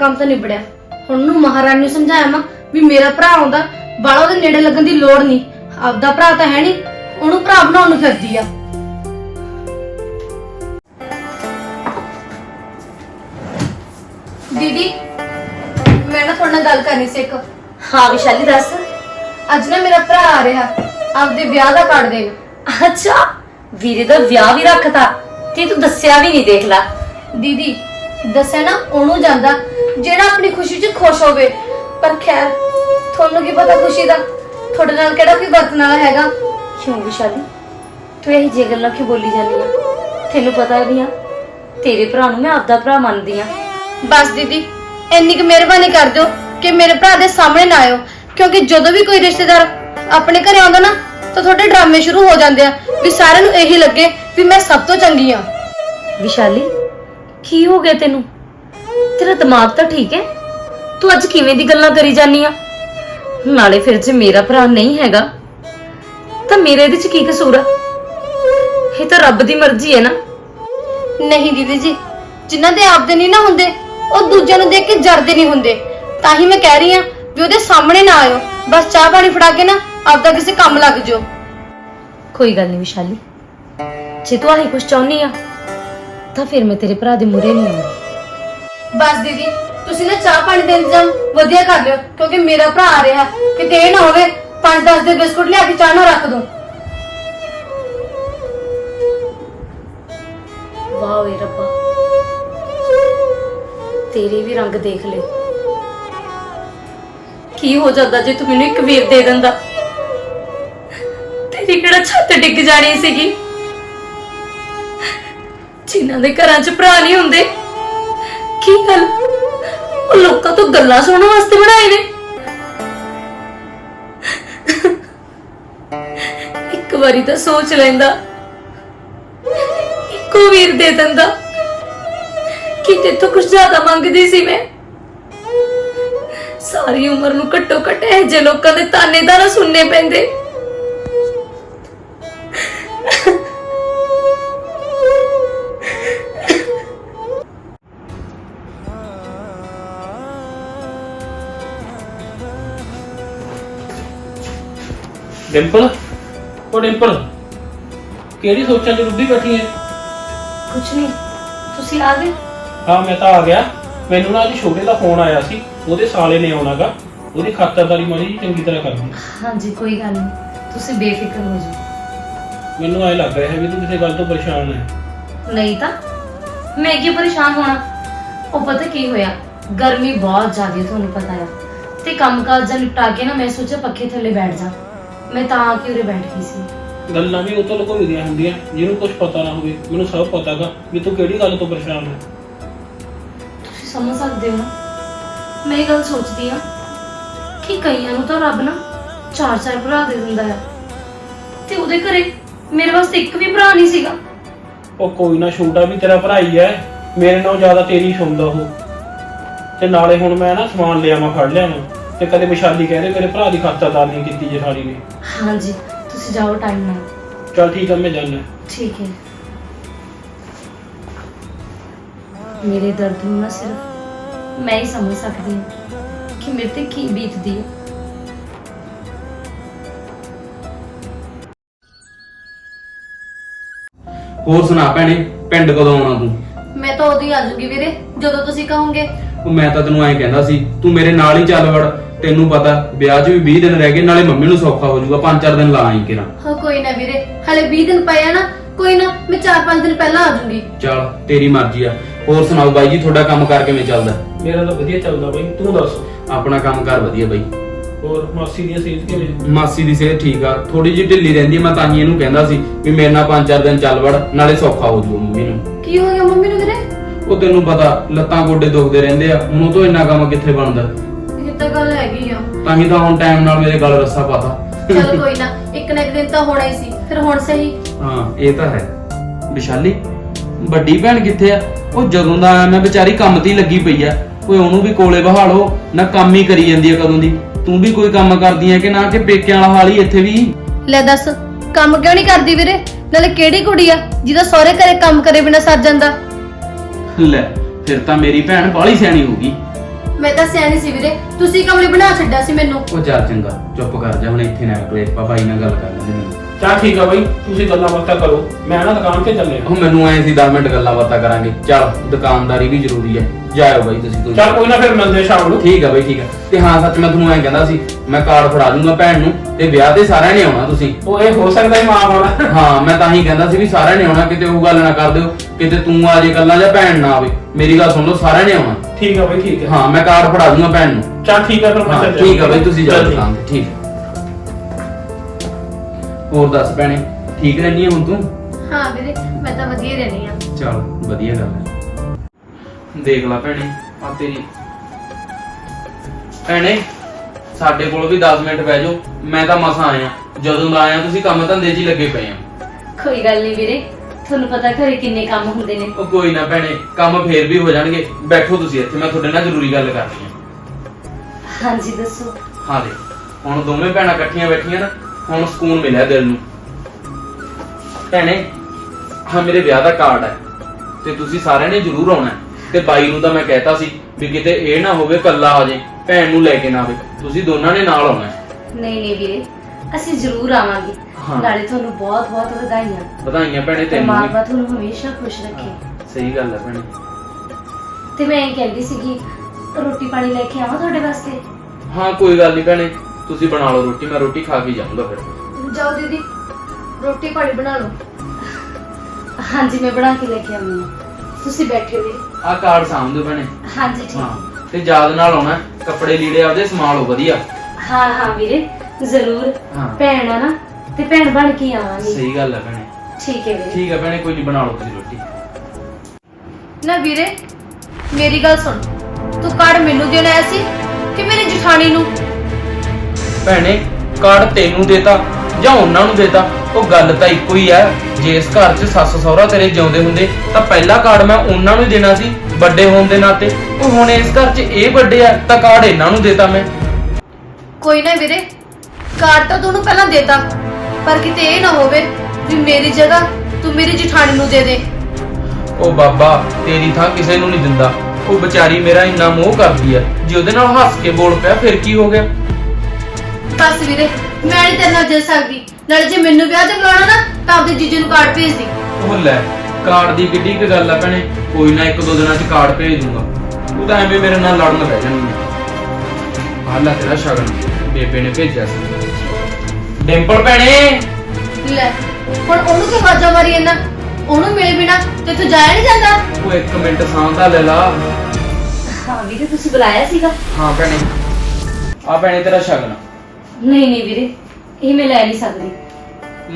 ਕੰਮ ਤਾਂ ਨਿਬੜਿਆ। ਹੁਣ ਨੂੰ ਮਹਾਰਾਣੀ ਨੂੰ ਸਮਝਾਇਆ ਮੈਂ ਵੀ ਮੇਰਾ ਭਰਾ ਆਉਂਦਾ ਬਾਲਾ ਉਹਦੇ ਨੇੜੇ ਲੱਗਣ ਦੀ ਲੋੜ ਨਹੀਂ। ਆਪਦਾ ਭਰਾ ਤਾਂ ਹੈ ਨਹੀਂ ਉਹਨੂੰ ਭਰਾ ਬਣਾਉਣ ਨੂੰ ਫਿਰਦੀ ਆ। ਦੀਦੀ ਮੈਂ ਨਾ ਤੁਹਾਡੇ ਨਾਲ ਗੱਲ ਕਰਨੀ ਸੀ ਇੱਕ। ਹਾਂ ਵਿਸ਼ਾਲੀ ਦੱਸ। ਅੱਜ ਨਾ ਮੇਰਾ ਭਰਾ ਆ ਰਿਹਾ ਆਪਦੇ ਵਿਆਹ ਦਾ ਕਾਰਡ ਦੇਣ। ਅੱਛਾ ਵੀਰੇ ਦਾ ਵਿਆਹ ਵੀ ਰੱਖਤਾ ਤੇ ਤੂੰ ਦੱਸਿਆ ਵੀ ਨਹੀਂ ਦੇਖ ਲਾ। ਦੀਦੀ ਦੱਸਿਆ ਨਾ ਉਹਨੂੰ ਜਾਂਦਾ ਜਿਹੜਾ ਆਪਣੀ ਖੁਸ਼ੀ 'ਚ ਖੁਸ਼ ਹੋਵੇ। ਪਰ ਖੈਰ ਤੁਹਾਨੂੰ ਕੀ ਪਤਾ ਖੁਸ਼ੀ ਦਾ? ਤੁਹਾਡੇ ਨਾਲ ਕਿਹੜਾ ਕੋਈ ਵਰਤਣ ਵਾਲਾ ਹੈਗਾ? ਕਿਉਂ ਵਿਸ਼ਾਲੀ? ਤੂੰ ਇਹ ਜੇ ਗੱਲਾਂ ਕਿਉਂ ਬੋਲੀ ਜਾਂਦੀ ਆ? ਤੈਨੂੰ ਪਤਾ ਨਹੀਂ ਆ ਤੇਰੇ ਭਰਾ ਨੂੰ ਮੈਂ ਆਪਦਾ ਭਰਾ ਮੰਨਦੀ ਆ। ਬਸ ਦੀਦੀ ਇੰਨੀ ਕੁ ਮਿਹਰਬਾਨੀ ਕਰ ਦਿਓ ਕਿ ਮੇਰੇ ਭਰਾ ਦੇ ਸਾਹਮਣੇ ਨਾ ਆਇਓ। ਕਿਉਂਕਿ ਜਦੋਂ ਵੀ ਕੋਈ ਰਿਸ਼ਤੇਦਾਰ ਆਪਣੇ ਘਰੇ ਆਉਂਦਾ ਨਾ ਤਾਂ ਤੁਹਾਡੇ ਡਰਾਮੇ ਸ਼ੁਰੂ ਹੋ ਜਾਂਦੇ ਆ ਵੀ ਸਾਰਿਆਂ ਨੂੰ ਇਹੀ ਲੱਗੇ ਵੀ ਮੈਂ ਸਭ ਤੋਂ ਚੰਗੀ ਆ। ਵਿਸ਼ਾਲੀ ਕੀ ਹੋ ਗਿਆ ਤੈਨੂੰ? ਤੇਰਾ ਦਿਮਾਗ ਤਾਂ ਠੀਕ ਹੈ। ਤੂੰ ਅੱਜ ਕਿਵੇਂ ਦੀ ਗੱਲਾਂ ਕਰੀ ਜਾਂਦੀ ਆ? ਨਾਲੇ ਫਿਰ ਜੇ ਮੇਰਾ ਭਰਾ ਨਹੀਂ ਹੈਗਾ ਤਾਂ ਮੇਰੇ ਇਹਦੇ ਚ ਕੀ ਕਸੂਰ ਆ? ਇਹ ਤਾਂ ਰੱਬ ਦੀ ਮਰਜ਼ੀ ਹੈ ਨਾ। ਨਹੀਂ ਦੀਦੀ ਜੀ ਜਿਨ੍ਹਾਂ ਦੇ ਆਪਦੇ ਨਹੀਂ ਨਾ ਹੁੰਦੇ ਉਹ ਦੂਜਿਆਂ ਨੂੰ ਦੇਖ ਕੇ ਜਰਦੇ ਨਹੀਂ ਹੁੰਦੇ। ਤਾਂ ਹੀ ਮੈਂ ਕਹਿ ਰਹੀ ਆ ਵੀ ਉਹਦੇ ਸਾਹਮਣੇ ਨਾ ਆਇਓ। ਬਸ ਚਾਹ ਪਾਣੀ ਫੜਾ ਕੇ ਨਾ ਆਪਦਾ ਕਿਸੇ ਕੰਮ ਲੱਗ ਜਾਓ। ਕੋਈ ਗੱਲ ਨਹੀਂ ਵਿਸ਼ਾਲੀ। ਜੇ ਤੂੰ ਆਹੀ ਕੁਝ ਚਾਹੁੰਦੀ ਆ ਤਾਂ ਫਿਰ ਮੈਂ ਤੇਰੇ ਭਰਾ ਦੇ ਮੂਰੇ ਨਹੀਂ ਆਉਂਦੀ। ਬਸ ਦੀਦੀ, ਤੁਸੀਂ ਨਾ ਚਾਹ ਪਾਣੀ ਦਾ ਇੰਤਜ਼ਾਮ ਵਧੀਆ ਕਰ ਲਿਓ, ਕਿਉਂਕਿ ਮੇਰਾ ਭਰਾ ਆ ਰਿਹਾ, ਕਿਤੇ ਇਹ ਨਾ ਹੋਵੇ 5-10 ਦੇ ਬਿਸਕੁਟ ਲਿਆ ਕੇ ਚਾਹ ਨਾ ਰੱਖ ਦੋ। ਵਾਹ ਓਏ ਰੱਬਾ। ਤੇਰੇ ਵੀ ਰੰਗ ਦੇਖ ਲੈ। ਕੀ ਹੋ ਜਾਂਦਾ ਜੇ ਤੂੰ ਮੈਨੂੰ ਇੱਕ ਵੀਰ ਦੇ ਦਿੰਦਾ? ਤੇਰੀ ਕਿਹੜਾ ਛੱਤ ਡਿੱਗ ਜਾਣੀ ਸੀਗੀ? ਜਿਨ੍ਹਾਂ ਦੇ ਘਰਾਂ 'ਚ ਭਰਾ ਨਹੀਂ ਹੁੰਦੇ। ਕੀ ਗੱਲ? ਉਹ ਲੋਕਾਂ ਤੋਂ ਗੱਲਾਂ ਸੁਣਨ ਵਾਸਤੇ ਬਣਾਏ ਨੇ। ਇੱਕ ਵਾਰੀ ਤਾਂ ਸੋਚ ਲੈਂਦਾ। ਇੱਕੋ ਵੀਰ ਦੇ ਦਿੰਦਾ। ਕਿ ਤੇਥੋਂ ਕੁਝ ਜ਼ਿਆਦਾ ਮੰਗਦੀ ਸੀ ਮੈਂ। ਸਾਰੀ ਉਮਰ ਨੂੰ ਘੱਟੋ ਘੱਟ ਇਹ ਜੇ ਲੋਕਾਂ ਦੇ ਤਾਨੇ ਤਾਂ ਨਾ ਸੁਣਨੇ ਪੈਂਦੇ। ਡਿੰਪਲ? ਉਹ ਡਿੰਪਲ ਕਿਹੜੀ ਸੋਚਾਂ 'ਚ ਰੁੱਝੀ ਬੈਠੀ ਹੈ ਕੁਝ ਨਹੀਂ ਤੁਸੀਂ ਆ ਗਏ? ਹਾਂ ਮੈਂ ਤਾਂ ਆ ਗਿਆ। ਮੈਨੂੰ ਨਾ ਅੱਜ ਛੋਟੇ ਦਾ ਫੋਨ ਆਇਆ ਸੀ ਉਹਦੇ ਸਾਲੇ ਨੇ ਆਉਣਾਗਾ। ਉਹਦੀ ਖਾਤਰਦਾਰੀ ਜੀ ਚੰਗੀ ਤਰ੍ਹਾਂ ਕਰਨੀ ਹਾਂਜੀ ਕੋਈ ਗੱਲ ਨਹੀਂ ਤੁਸੀਂ ਬੇਫਿਕਰ ਹੋ ਜਾਓ। ਮੈਨੂੰ ਐ ਲੱਗ ਰਿਹਾ ਹੈ ਵੀ ਤੂੰ ਕਿਸੇ ਗੱਲ ਤੋਂ ਪਰੇਸ਼ਾਨ ਹੈ ਨਹੀਂ ਤਾਂ ਮੈਂ ਕੀ ਪਰੇਸ਼ਾਨ ਹੋਣਾ? ਉਹ ਪਤਾ ਕੀ ਹੋਇਆ ਗਰਮੀ ਬਹੁਤ ਜ਼ਿਆਦਾ ਤੁਹਾਨੂੰ ਪਤਾ ਹੈ ਤੇ ਕੰਮ ਕਾਜ ਨਿਪਟਾ ਕੇ ਨਾ ਮੈਂ ਸੋਚਿਆ ਪੱਖੇ ਥੱਲੇ ਬੈਠ ਜਾ। ਮੈਂ ਤਾਂ ਆ ਕੇ ਉਰੇ ਬੈਠ ਗਈ ਸੀ। ਗੱਲਾਂ ਵੀ ਉਹ ਤੋਂ ਲੁਕੋਈ ਦੀਆਂ ਹੁੰਦੀਆਂ ਜਿਹਨੂੰ ਕੁਝ ਪਤਾ ਨਾ ਹੋਵੇ ਮੈਨੂੰ ਸਭ ਪਤਾਗਾ ਵੀ ਤੂੰ ਕਿਹੜੀ ਗੱਲ ਤੋਂ ਪਰੇਸ਼ਾਨ ਹੈ ਤੁਸੀਂ ਸਮਝ ਸਕਦੇ ਹੋ ਨਾ? ਮੈਂ ਇਹ ਗੱਲ ਸੋਚਦੀ ਆ ਕਿ ਕਈਆਂ ਨੂੰ ਤਾਂ ਰੱਬ ਨਾ ਚਾਰ ਚਾਰ ਭਰਾ ਦੇ ਦਿੰਦਾ ਆ। ਤੇ ਉਹਦੇ ਘਰੇ ਮੇਰੇ ਵਾਸਤੇ ਇੱਕ ਵੀ ਭਰਾ ਨਹੀਂ ਸੀਗਾ। ਉਹ ਕੋਈ ਨਾ ਛੋਟਾ ਵੀ ਤੇਰਾ ਭਰਾ ਹੀ ਹੈ ਮੇਰੇ ਨਾਲੋਂ ਜ਼ਿਆਦਾ ਤੇਰੀ ਸੁਣਦਾ ਉਹ। ਤੇ ਨਾਲੇ ਹੁਣ ਮੈਂ ਨਾ ਸਮਾਨ ਲਿਆ ਮੈਂ ਫੜ ਲਿਆ ਮੈਂ ਤੇ ਕਦੇ ਵਿਸ਼ਾਲੀ ਕਹਿੰਦੇ ਮੇਰੇ ਭਰਾ ਦੀ ਖਾਤਰਦਾਰੀ ਨਹੀਂ ਕੀਤੀ ਜਠਾਰੀ ਨੇ। ਹਾਂਜੀ ਤੁਸੀਂ ਜਾਓ ਟਾਈਮ ਨਾਲ। ਚਲ ਠੀਕ ਆ ਮੈਂ ਜਾਣਾ ਠੀਕ ਹੈ। ਮੇਰੇ ਦਰਦ ਨੂੰ ਨਾ ਸਿਰਫ ਮੈਂ ਹੀ ਸਮਝ ਸਕਦੀ ਹਾਂ ਕਿ ਮੇਰੇ ਤੇ ਕੀ ਬੀਤਦੀ ਹੈ। ਹੋਰ ਸੁਣਾ ਭੈਣੇ ਪਿੰਡ ਕਦੋਂ ਆਉਣਾ ਤੂੰ? ਮੈਂ ਤਾਂ ਉਦੋਂ ਹੀ ਆ ਜਾਊਂਗੀ ਵੀਰੇ ਜਦੋਂ ਤੁਸੀਂ ਕਹੋਗੇ। ਉਹ ਮੈਂ ਤਾਂ ਤੈਨੂੰ ਐਂ ਕਹਿੰਦਾ ਸੀ ਤੂੰ ਮੇਰੇ ਨਾਲ ਹੀ ਚੱਲ ਵੜ। ਤੈਨੂੰ ਪਤਾ ਵਿਆਹ 'ਚ ਵੀ 20 ਦਿਨ ਰਹਿ ਗਏ ਨਾਲੇ ਮੰਮੀ ਨੂੰ ਸੌਖਾ ਹੋ ਜਾਊਗਾ 5-4 ਦਿਨ ਲਾ ਆਈ ਕਿਰਾਂ। ਹਾਂ ਕੋਈ ਨਾ ਵੀਰੇ ਹਲੇ 20 ਦਿਨ ਪਏ ਆ ਨਾ ਕੋਈ ਨਾ ਮੈਂ 4-5 ਦਿਨ ਪਹਿਲਾਂ ਆ ਜਾਊਂਗੀ ਚੱਲ ਤੇਰੀ ਮਰਜ਼ੀ ਆ। ਹੋਰ ਸੁਣਾਓ ਬਾਈ ਜੀ ਤੁਹਾਡਾ ਕੰਮ ਕਰ ਕਿਵੇਂ ਚੱਲਦਾ? ਮੇਰਾ ਤਾਂ ਵਧੀਆ ਚੱਲਦਾ ਬਈ ਤੂੰ ਦੱਸ? ਆਪਣਾ ਕੰਮ ਕਰ ਵਧੀਆ ਬਾਈ। ਹੋਰ ਮਾਸੀ ਦੀ ਸਿਹਤ ਕਿਵੇਂ? ਮਾਸੀ ਦੀ ਸਿਹਤ ਠੀਕ ਆ ਥੋੜੀ ਜਿਹੀ ਢਿੱਲੀ ਰਹਿੰਦੀ ਆ ਮੈਂ ਤਾਂ ਹੀ ਇਹਨੂੰ ਕਹਿੰਦਾ ਸੀ ਵੀ ਮੇਰੇ ਨਾਲ 5-4 ਦਿਨ ਚੱਲ ਵੜ ਨਾਲੇ ਸੌਖਾ ਹੋ ਜਾਊ ਮੰਮੀ ਨੂੰ। ਕੀ ਹੋ ਗਿਆ ਮੰਮੀ ਨੂੰ ਵੀਰੇ? ਉਹ ਤੈਨੂੰ ਪਤਾ ਲੱਤਾਂ ਗੋਡੇ ਦੁਖਦੇ ਰਹਿੰਦੇ ਆ ਉਹਨੂੰ ਤੋਂ ਇੰਨਾ ਕੰਮ ਕਿੱਥੇ ਬਣਦਾ? ਤਾਂ ਗੱਲ ਹੈਗੀ ਆ। ਤਾਂ ਹੀ ਤਾਂ ਹੁਣ ਟਾਈਮ ਨਾਲ ਮੇਰੇ ਗਲ ਰੱਸਾ ਪਾਤਾ। ਚਲ ਕੋਈ ਨਾ ਇੱਕ ਨਾ ਇੱਕ ਦਿਨ ਤਾਂ ਹੋਣਾ ਹੀ ਸੀ ਫਿਰ ਹੁਣ ਸਹੀ। ਹਾਂ ਇਹ ਤਾਂ ਹੈ। ਵਿਸ਼ਾਲੀ ਵੱਡੀ ਭੈਣ ਕਿੱਥੇ ਆ? ਉਹ ਜਦੋਂ ਦਾ ਆਇਆ ਮੈਂ ਵਿਚਾਰੀ ਕੰਮ ਤੇ ਹੀ ਲੱਗੀ ਪਈ ਆ। ਓਏ ਉਹਨੂੰ ਵੀ ਕੋਲੇ ਬਹਾਲੋ ਨਾ ਕੰਮ ਹੀ ਕਰੀ ਜਾਂਦੀ ਆ ਕਦੋਂ ਦੀ। ਤੂੰ ਵੀ ਕੋਈ ਕੰਮ ਕਰਦੀ ਆ ਕਿ ਨਾ ਕਿ ਪੇਕਿਆਂ ਵਾਲਾ ਹਾਲ ਹੀ ਇੱਥੇ ਵੀ? ਲੈ ਦੱਸ ਕੰਮ ਕਿਉਂ ਨਹੀਂ ਕਰਦੀ ਵੀਰੇ? ਨਾਲੇ ਕਿਹੜੀ ਕੁੜੀ ਆ ਜਿਹਦਾ ਸਹੁਰੇ ਘਰੇ ਕੰਮ ਕਰੇ ਬਿਨਾ ਸਰ ਜਾਂਦਾ? ਲੈ ਫਿਰ ਤਾਂ ਮੇਰੀ ਭੈਣ ਬਾਲੀ ਸਿਆਣੀ ਹੋਊਗੀ ਮੈਂ ਤਾਂ ਸਿਆਣੀ ਸੀ ਵੀਰੇ। ਤੁਸੀਂ ਕਮਲੀ ਬਣਾ ਛੱਡਿਆ ਸੀ ਮੈਨੂੰ। ਉਹ ਚੱਲ ਚੰਗਾ ਚੁੱਪ ਕਰ ਜਾ ਹੁਣ ਇੱਥੇ ਨਾ ਕਲੇਸ਼ ਪਾ ਭਾਈ ਨਾਲ ਗੱਲ ਕਰ ਲੈਂਦੇ ਮੈਨੂੰ ਚੱਲ ਠੀਕ ਆ ਬਾਈ ਤੁਸੀਂ ਗੱਲਾਂ ਬਾਤਾਂ ਕਰੋ ਮੈਂ ਨਾ ਦੁਕਾਨ ਤੇ ਚੱਲਿਆ। ਉਹ ਮੈਨੂੰ ਐ ਸੀ 10 ਮਿੰਟ ਗੱਲਾਂ ਬਾਤਾਂ ਕਰਾਂਗੇ। ਚੱਲ ਦੁਕਾਨਦਾਰੀ ਵੀ ਜ਼ਰੂਰੀ ਹੈ। ਜਾਇਓ ਬਾਈ ਤੁਸੀਂ ਕੋਈ ਚੱਲ ਕੋਈ ਨਾ ਫਿਰ ਮਿਲਦੇ ਆ ਸ਼ਾਮ ਨੂੰ। ਠੀਕ ਆ ਬਾਈ ਠੀਕ ਆ। ਤੇ ਹਾਂ ਸੱਚ ਮੈਂ ਤੁਹਾਨੂੰ ਐਂ ਕਹਿੰਦਾ ਸੀ ਮੈਂ ਕਾਰਡ ਫੜਾ ਦੂੰਗਾ ਭੈਣ ਨੂੰ ਤੇ ਵਿਆਹ ਤੇ ਸਾਰਿਆਂ ਨੇ ਆਉਣਾ ਤੁਸੀਂ। ਉਹ ਇਹ ਹੋ ਸਕਦਾ ਹੀ ਮਾਂ ਵਾਲਾ। ਹਾਂ ਮੈਂ ਤਾਂ ਹੀ ਕਹਿੰਦਾ ਸੀ ਵੀ ਸਾਰਿਆਂ ਨੇ ਆਉਣਾ ਕਿਤੇ ਉਹ ਗੱਲ ਨਾ ਕਰ ਦਿਓ ਕਿਤੇ ਤੂੰ ਆ ਜੇ ਕੱਲਾ ਜਾਂ ਭੈਣ ਨਾ ਆਵੇ। ਮੇਰੀ ਗੱਲ ਸੁਣ ਲਓ ਸਾਰਿਆਂ ਨੇ ਆਉਣਾ। ਠੀਕ ਆ ਬਾਈ ਠੀਕ ਆ। ਹਾਂ ਮੈਂ ਕਾਰਡ ਫੜਾ ਦੂੰਗਾ ਭੈਣ ਨੂੰ। ਚੱਲ ਠੀਕ ਆ ਫਿਰ ਮੈਂ ਹਾਂ ਚੱਲਿਆ ਠੀਕ ਆ ਬਾਈ ਤੁਸੀਂ ਜਾਓ ਚੱਲ ਠੀਕ। ਦੁਕਾਨ ਤੇ ਠੀਕ। ਹੋਰ ਦੱਸ ਭੈਣੇ ਠੀਕ ਰਹਿਣੀ ਹੁਣ ਤੂੰ? ਹਾਂ ਵੀਰੇ ਮੈਂ ਤਾਂ ਵਧੀਆ ਰਹਿਣੀ ਆ। ਚਲ ਵਧੀਆ ਗੱਲ ਹੈ ਦੇਖ ਲੈ ਭੈਣੇ ਆ ਤੇਰੀ। ਭੈਣੇ ਸਾਡੇ ਕੋਲ ਵੀ 10 ਮਿੰਟ ਬਹਿ ਜਾਓ ਮੈਂ ਤਾਂ ਮਸਾਂ ਆਇਆ। ਜਦੋਂ ਦਾ ਆਇਆ ਤੁਸੀਂ ਕੰਮ ਧੰਦੇ 'ਚ ਹੀ ਲੱਗੇ ਪਏ ਆ। ਕੋਈ ਗੱਲ ਨਹੀਂ ਵੀਰੇ ਤੁਹਾਨੂੰ ਪਤਾ ਘਰੇ ਕਿੰਨੇ ਕੰਮ ਹੁੰਦੇ ਨੇ? ਉਹ ਕੋਈ ਨਾ ਭੈਣੇ ਕੰਮ ਫੇਰ ਵੀ ਹੋ ਜਾਣਗੇ। ਬੈਠੋ ਤੁਸੀਂ ਇੱਥੇ ਮੈਂ ਤੁਹਾਡੇ ਨਾਲ ਜ਼ਰੂਰੀ ਗੱਲ ਕਰਨੀ ਹੈ ਹਾਂਜੀ ਦੱਸੋ। ਹਾਂ ਦੇ ਹੁਣ ਦੋਵੇਂ ਭੈਣਾਂ ਇਕੱਠੀਆਂ ਬੈਠੀਆਂ ਨਾ ਹੁਣ ਸਕੂਨ ਮਿਲਿਆ ਦਿਲ ਨੂੰ। ਭੈਣੇ ਹਾਂ ਮੇਰੇ ਵਿਆਹ ਦਾ ਕਾਰਡ ਹੈ ਤੇ ਤੁਸੀਂ ਸਾਰਿਆਂ ਨੇ ਜ਼ਰੂਰ ਆਉਣਾ ਹੈ। ਤੇ ਬਾਈ ਨੂੰ ਤਾਂ ਮੈਂ ਕਹਿਤਾ ਸੀ ਵੀ ਕਿਤੇ ਇਹ ਨਾ ਹੋਵੇ ਕੱਲਾ ਆ ਜੇ ਭੈਣ ਨੂੰ ਲੈ ਕੇ ਨਾ ਆਵੇ। ਤੁਸੀਂ ਦੋਨਾਂ ਨੇ ਨਾਲ ਆਉਣਾ ਹੈ। ਨਹੀਂ ਨਹੀਂ ਵੀਰੇ ਅਸੀਂ ਜ਼ਰੂਰ ਆਵਾਂਗੇ। ਹਾਂ। ਨਾਲੇ ਤੁਹਾਨੂੰ ਬਹੁਤ ਬਹੁਤ ਵਧਾਈਆਂ। ਵਧਾਈਆਂ ਭੈਣੇ ਤੈਨੂੰ ਪਰਮਾਤਮਾ ਵੀ ਤੁਹਾਨੂੰ ਹਮੇਸ਼ਾ ਖੁਸ਼ ਰੱਖੇ। ਸਹੀ ਗੱਲ ਹੈ ਭੈਣੇ। ਤੇ ਮੈਂ ਇਹ ਕਹਿੰਦੀ ਸੀਗੀ ਰੋਟੀ ਪਾਣੀ ਲੈ ਕੇ ਆਵਾਂ ਤੁਹਾਡੇ ਵਾਸਤੇ? ਹਾਂ ਕੋਈ ਗੱਲ ਨਹੀਂ ਭੈਣੇ। ਤੁਸੀਂ ਬਣਾ ਲਓ ਰੋਟੀ ਮੈਂ ਰੋਟੀ ਖਾ ਕੇ ਜਾਊਂਗਾ ਫਿਰ। ਜਾਓ ਦੀਦੀ ਰੋਟੀ ਪਾਣੀ ਬਣਾ ਲਓ। ਹਾਂਜੀ ਮੈਂ ਬਣਾ ਕੇ ਲੈ ਕੇ ਆਉਂਦੀ ਹਾਂ। ਤੁਸੀਂ ਬੈਠੇ ਵੀਰੇ ਆਹ ਕਾਰਡ ਸਾਂਭ ਦਿਓ ਭੈਣੇ। ਹਾਂਜੀ ਠੀਕ। ਹਾਂ ਹੈ। ਤੇ ਯਾਦ ਨਾਲ ਆਉਣਾ ਹੈ, ਕੱਪੜੇ ਲੀੜੇ ਆਪਦੇ ਸੰਭਾਲੋ ਵਧੀਆ। ਹਾਂ ਹਾਂ ਵੀਰੇ। ਜ਼ਰੂਰ। ਹਾਂ। ਭੈਣ ਆ ਨਾ ਤੇ ਭੈਣ ਬਣ ਕੇ ਆਵਾਂਗੀ। ਸਹੀ ਗੱਲ ਹੈ ਭੈਣੇ। ਠੀਕ ਹੈ ਵੀਰੇ। ਠੀਕ ਹੈ ਭੈਣੇ ਕੋਈ ਨਹੀਂ ਬਣਾ ਲਓ ਤੁਸੀਂ ਰੋਟੀ। ਨਾ ਵੀਰੇ ਮੇਰੀ ਗੱਲ ਸੁਣ। ਤੂੰ ਕਾਰਡ ਮੈਨੂੰ ਦੇਣਾ ਆਇਆ ਸੀ ਕਿ ਮੇਰੀ ਜਠਾਣੀ ਨੂੰ? ਭੈਣੇ ਕਾਰਡ ਤੈਨੂੰ ਦੇਤਾ ਜਾਂ ਉਹਨਾਂ ਨੂੰ ਦੇਤਾ? ਉਹ ਗੱਲ ਤਾਂ ਇੱਕੋ ਹੀ ਹੈ ਜੇ ਇਸ ਘਰ 'ਚ ਸੱਸ ਸਹੁਰਾ ਤੇਰੇ ਜਿਉਂਦੇ ਹੁੰਦੇ ਤਾਂ ਪਹਿਲਾ ਕਾਰਡ ਮੈਂ ਉਹਨਾਂ ਨੂੰ ਹੀ ਦੇਣਾ ਸੀ ਵੱਡੇ ਹੋਣ ਦੇ ਨਾਤੇ। ਉਹ ਹੁਣ ਇਸ ਘਰ 'ਚ ਇਹ ਵੱਡੇ ਆ ਤਾਂ ਕਾਰਡ ਇਹਨਾਂ ਨੂੰ ਦੇਤਾ ਮੈਂ। ਕੋਈ ਨਾ ਵੀਰੇ ਕਾਰਡ ਤਾਂ ਤੂੰ ਉਹਨੂੰ ਪਹਿਲਾਂ ਦੇਤਾ। ਪਰ ਕਿਤੇ ਇਹ ਨਾ ਹੋਵੇ ਵੀ ਮੇਰੀ ਜਗ੍ਹਾ ਤੂੰ ਮੇਰੀ ਜਠਾਣੀ ਨੂੰ ਦੇ ਦੇ। ਉਹ ਬਾਬਾ ਤੇਰੀ ਥਾਂ ਕਿਸੇ ਨੂੰ ਨਹੀਂ ਦਿੰਦਾ। ਉਹ ਵਿਚਾਰੀ ਮੇਰਾ ਇੰਨਾ ਮੋਹ ਕਰਦੀ ਆ ਜੇ ਉਹਦੇ ਨਾਲ ਹੱਸ ਕੇ ਬੋਲ ਪਿਆ ਫਿਰ ਕੀ ਹੋ ਗਿਆ? ਬਸ ਵੀਰੇ ਮੈਂ ਨਹੀਂ ਤੇਰੇ ਨਾਲ ਜਿੱਤ ਸਕਦੀ। ਨਾਲੇ ਜੇ ਮੈਨੂੰ ਵਿਆਹ ਤੇ ਬੁਲਾਉਣਾ ਨਾ ਤਾਂ ਆਪਦੇ ਜੀਜੇ ਨੂੰ ਕਾਰਡ ਭੇਜ ਦੀ। ਉਹ ਲੈ ਕਾਰਡ ਦੀ ਕਿੱਡੀ ਕੁ ਗੱਲ ਆ ਭੈਣੇ। ਕੋਈ ਨਾ ਇੱਕ ਦੋ ਦਿਨਾਂ 'ਚ ਕਾਰਡ ਭੇਜ ਦੂੰਗਾ। ਤੂੰ ਤਾਂ ਐਵੇਂ ਮੇਰੇ ਨਾਲ ਲੜਨ ਬਹਿ ਜਾਣੀ ਆ। ਲੈ ਤੇਰਾ ਸ਼ਗਨ। ਬੇਬੇ ਨੇ ਭੇਜਿਆ ਸੀ। ਡਿੰਪਲ ਭੈਣੇ। ਲੈ ਹੁਣ ਉਹਨੂੰ ਕਿ ਵਾਜਾ ਮਾਰੀ ਇਹਨਾਂ ਉਹਨੂੰ ਮਿਲੇ ਬਿਨਾ ਤੇ ਤੂੰ ਜਾਇਆ ਨਹੀਂ ਜਾਂਦਾ? ਉਹ ਇੱਕ ਮਿੰਟ ਸਾਹ ਦਾ ਲੈ ਲਾ। ਹਾਂ ਵੀਰੇ ਤੁਸੀਂ ਬੁਲਾਇਆ ਸੀਗਾ। ਹਾਂ ਭੈਣੇ। ਆ ਭੈਣੇ ਤੇਰਾ ਸ਼ਗਨ। ਨਹੀਂ ਨਹੀਂ ਵੀਰੇ ਇਹ ਮੈਂ ਲੈ ਨਹੀਂ ਸਕਦੀ।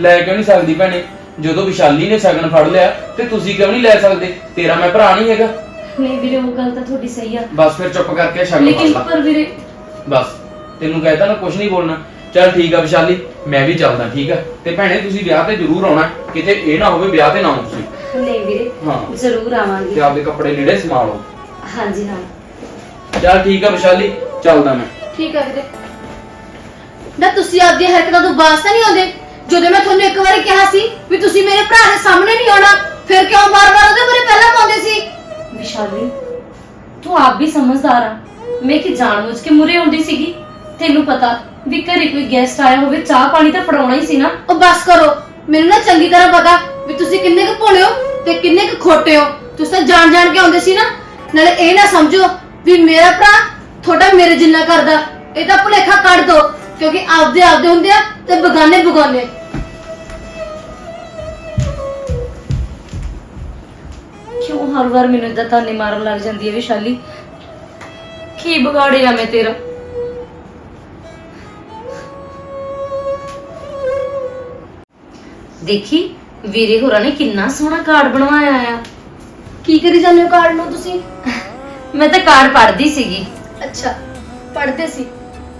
ਲੈ ਕਿਉਂ ਨਹੀਂ ਸਕਦੀ ਭੈਣੇ? ਜਦੋਂ ਵਿਸ਼ਾਲੀ ਨੇ ਸ਼ਗਨ ਫੜ ਲਿਆ ਤੇ ਤੁਸੀਂ ਕਿਉਂ ਨਹੀਂ ਲੈ ਸਕਦੇ? ਤੇਰਾ ਮੈਂ ਭਰਾ ਨਹੀਂ ਹੈਗਾ। ਨਹੀਂ ਵੀਰੇ ਉਹ ਗੱਲ ਤਾਂ ਤੁਹਾਡੀ ਸਹੀ ਆ। ਬਸ ਫਿਰ ਚੁੱਪ ਕਰਕੇ ਸ਼ਗਨ ਫੜ ਲੇਕਿਨ ਲਾ। ਪਰ ਵੀਰੇ ਬਸ ਤੈਨੂੰ ਕਹਿਤਾ ਨਾ ਕੁਝ ਨਹੀਂ ਬੋਲਣਾ। ਚੱਲ ਠੀਕ ਆ ਵਿਸ਼ਾਲੀ ਮੈਂ ਵੀ ਚੱਲਦਾ ਠੀਕ ਆ? ਤੇ ਭੈਣੇ ਤੁਸੀਂ ਵਿਆਹ ਤੇ ਜ਼ਰੂਰ ਆਉਣਾ ਕਿਤੇ ਇਹ ਨਾ ਹੋਵੇ ਵਿਆਹ ਤੇ ਨਾ ਆਉਂ ਤੁਸੀਂ। ਨਹੀਂ ਵੀਰੇ ਹਾਂ। ਜ਼ਰੂਰ ਤੇ ਆਵਾਂਗੇ ਆਪਦੇ ਕੱਪੜੇ ਲੀੜੇ ਸੰਭਾਲੋ ਹਾਂਜੀ ਹਾਂ। ਚੱਲ ਠੀਕ ਆ ਵਿਸ਼ਾਲੀ ਚੱਲਦਾ ਮੈਂ। ਠੀਕ ਹੈ ਵੀਰੇ। ਨਾ ਤੁਸੀਂ ਆਪਦੀ ਹਰਕਤਾਂ ਤੋਂ ਬਾਸ ਤਾਂ ਨਹੀਂ ਆਉਂਦੇ? ਜਦੋਂ ਮੈਂ ਤੁਹਾਨੂੰ ਇੱਕ ਵਾਰੀ ਕਿਹਾ ਸੀ ਵੀ ਤੁਸੀਂ ਮੇਰੇ ਭਰਾ ਦੇ ਸਾਹਮਣੇ ਨਹੀਂ ਆਉਣਾ ਫਿਰ ਕਿਉਂ ਬਾਰ-ਬਾਰ ਉਹਦੇ ਬਾਰੇ ਪਹਿਲਾਂ ਪਾਉਂਦੇ ਸੀ? ਵਿਸ਼ਾਲੀ ਤੂੰ ਆਪ ਵੀ ਸਮਝਦਾਰ ਆ। ਮੈਂ ਕਿ ਜਾਣਬੁੱਝ ਕੇ ਮੁਰੇ ਆਉਂਦੀ ਸੀਗੀ ਤੈਨੂੰ ਪਤਾ ਵੀ ਘਰੇ ਕੋਈ ਗੈਸਟ ਆਇਆ ਹੋਵੇ ਚਾਹ ਪਾਣੀ ਤਾਂ ਫੜਾਉਣਾ ਹੀ ਸੀ ਨਾ। ਉਹ ਬਸ ਕਰੋ ਮੈਨੂੰ ਨਾ ਚੰਗੀ ਤਰ੍ਹਾਂ ਪਤਾ ਵੀ ਤੁਸੀਂ ਕਿੰਨੇ ਕੁ ਭੋਲੇ ਹੋ ਤੇ ਕਿੰਨੇ ਕੁ ਖੋਟੇ ਹੋ। ਤੁਸੀਂ ਤਾਂ ਜਾਣ ਜਾਣ ਕੇ ਆਉਂਦੇ ਸੀ ਨਾ। ਨਾਲੇ ਇਹ ਨਾ ਸਮਝੋ ਵੀ ਮੇਰਾ ਭਰਾ ਤੁਹਾਡਾ ਮੇਰੇ ਜਿੰਨਾ ਕਰਦਾ। ਇਹ ਤਾਂ ਭੁਲੇਖਾ ਕੱਢ ਦੋ ਕਿਉਂਕਿ ਆਪਦੇ ਆਪਦੇ ਹੁੰਦੇ ਆ ਤੇ ਬਗਾਨੇ ਬਗਾਨੇ। ਕਿਉਂ ਹਰ ਵਾਰ ਮੈਨੂੰ ਇਦਾਂ ਤਾਨੇ ਮਾਰਨ ਲੱਗ ਜਾਂਦੀ ਹੈ ਵਿਸ਼ਾਲੀ? ਕੀ ਵਿਗਾੜਿਆ ਮੈਂ ਤੇਰਾ? ਦੇਖੀ ਵੀਰੇ ਹੋਰਾਂ ਨੇ ਕਿੰਨਾ ਸੋਹਣਾ ਕਾਰਡ ਬਣਵਾਇਆ ਆ। ਕੀ ਕਰੀ ਜਾਂਦੇ ਹੋ ਕਾਰਡ ਨੂੰ ਤੁਸੀਂ? ਮੈਂ ਤਾਂ ਕਾਰਡ ਪੜ੍ਹਦੀ ਸੀਗੀ। ਅੱਛਾ ਪੜ੍ਹਦੇ ਸੀ।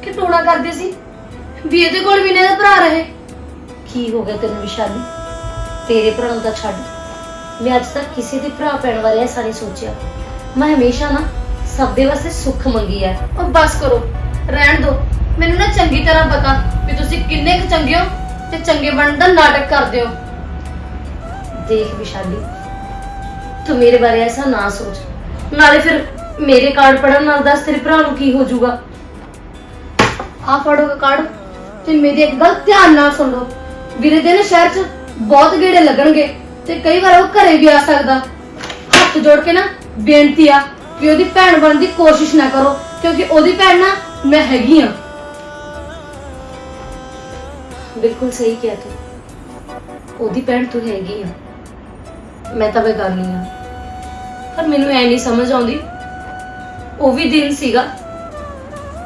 ਕਿ ਟੋਣਾ ਕਰਦੇ ਸੀ? ਵੀ ਇਹਦੇ ਕੋਲ ਵੀ ਦਾ ਭਰਾ ਰਹੇ। ਕੀ ਹੋ ਗਿਆ ਤੈਨੂੰ ਵਿਸ਼ਾਲੀ ਤੇਰੇ ਭਰਾ ਨੂੰ ਤਾਂ ਛੱਡ। ਮੈਂ ਅੱਜ ਤੱਕ ਕਿਸੇ ਦੇ ਭਰਾ ਪੈਣ ਬਾਰੇ ਐਸਾ ਨਹੀਂ ਸੋਚਿਆ। ਮੈਂ ਹਮੇਸ਼ਾ ਨਾ ਸਭ ਦੇ ਵਾਸਤੇ ਸੁੱਖ ਮੰਗੀ ਹੈ ਉਹ ਬਸ ਕਰੋ ਰਹਿਣ ਦਿਓ ਮੈਨੂੰ ਨਾ ਚੰਗੀ ਤਰ੍ਹਾਂ ਪਤਾ ਵੀ ਤੁਸੀਂ ਕਿੰਨੇ ਕੁ ਚੰਗੇ ਹੋ। ਤੇ ਚੰਗੇ ਬਣਨ ਦਾ ਨਾਟਕ ਕਰਦੇ ਹੋ ਦੇਖ ਵਿਸ਼ਾਲੀ, ਤੂੰ ਮੇਰੇ ਬਾਰੇ ਐਸਾ ਨਾ ਸੋਚ। ਨਾਲੇ ਫਿਰ ਮੇਰੇ ਕਾਰਡ ਪੜਨ ਨਾਲ ਦੱਸ ਤੇਰੇ ਭਰਾ ਨੂੰ ਕੀ ਹੋ ਜਾਊਗਾ ਆ ਫੜੋਗੇ ਕਾਰਡ ਤੇ ਮੇਰੀ ਇੱਕ ਗੱਲ ਧਿਆਨ ਨਾਲ ਸੁਣ ਲਓ। ਵੀਰੇ ਦੇ ਨਾ ਸ਼ਹਿਰ 'ਚ ਬਹੁਤ ਗੇੜੇ ਲੱਗਣਗੇ ਤੇ ਕਈ ਵਾਰ ਉਹ ਘਰੇ ਵੀ ਆ ਸਕਦਾ। ਹੱਥ ਜੋੜ ਕੇ ਨਾ ਬੇਨਤੀ ਆ ਕਿ ਉਹਦੀ ਭੈਣ ਬਣਨ ਦੀ ਕੋਸ਼ਿਸ਼ ਨਾ ਕਰੋ, ਕਿਉਂਕਿ ਉਹਦੀ ਭੈਣ ਨਾ ਮੈਂ ਹੈਗੀ ਆ। ਬਿਲਕੁਲ ਸਹੀ ਕਿਹਾ ਤੂੰ। ਉਹਦੀ ਭੈਣ ਤੂੰ ਹੈਗੀ ਆ। ਮੈਂ ਤਾਂ ਬੇਗਾਨੀ ਆ। ਪਰ ਮੈਨੂੰ ਐ ਨਹੀਂ ਸਮਝ ਆਉਂਦੀ। ਉਹ ਵੀ ਦਿਨ ਸੀਗਾ।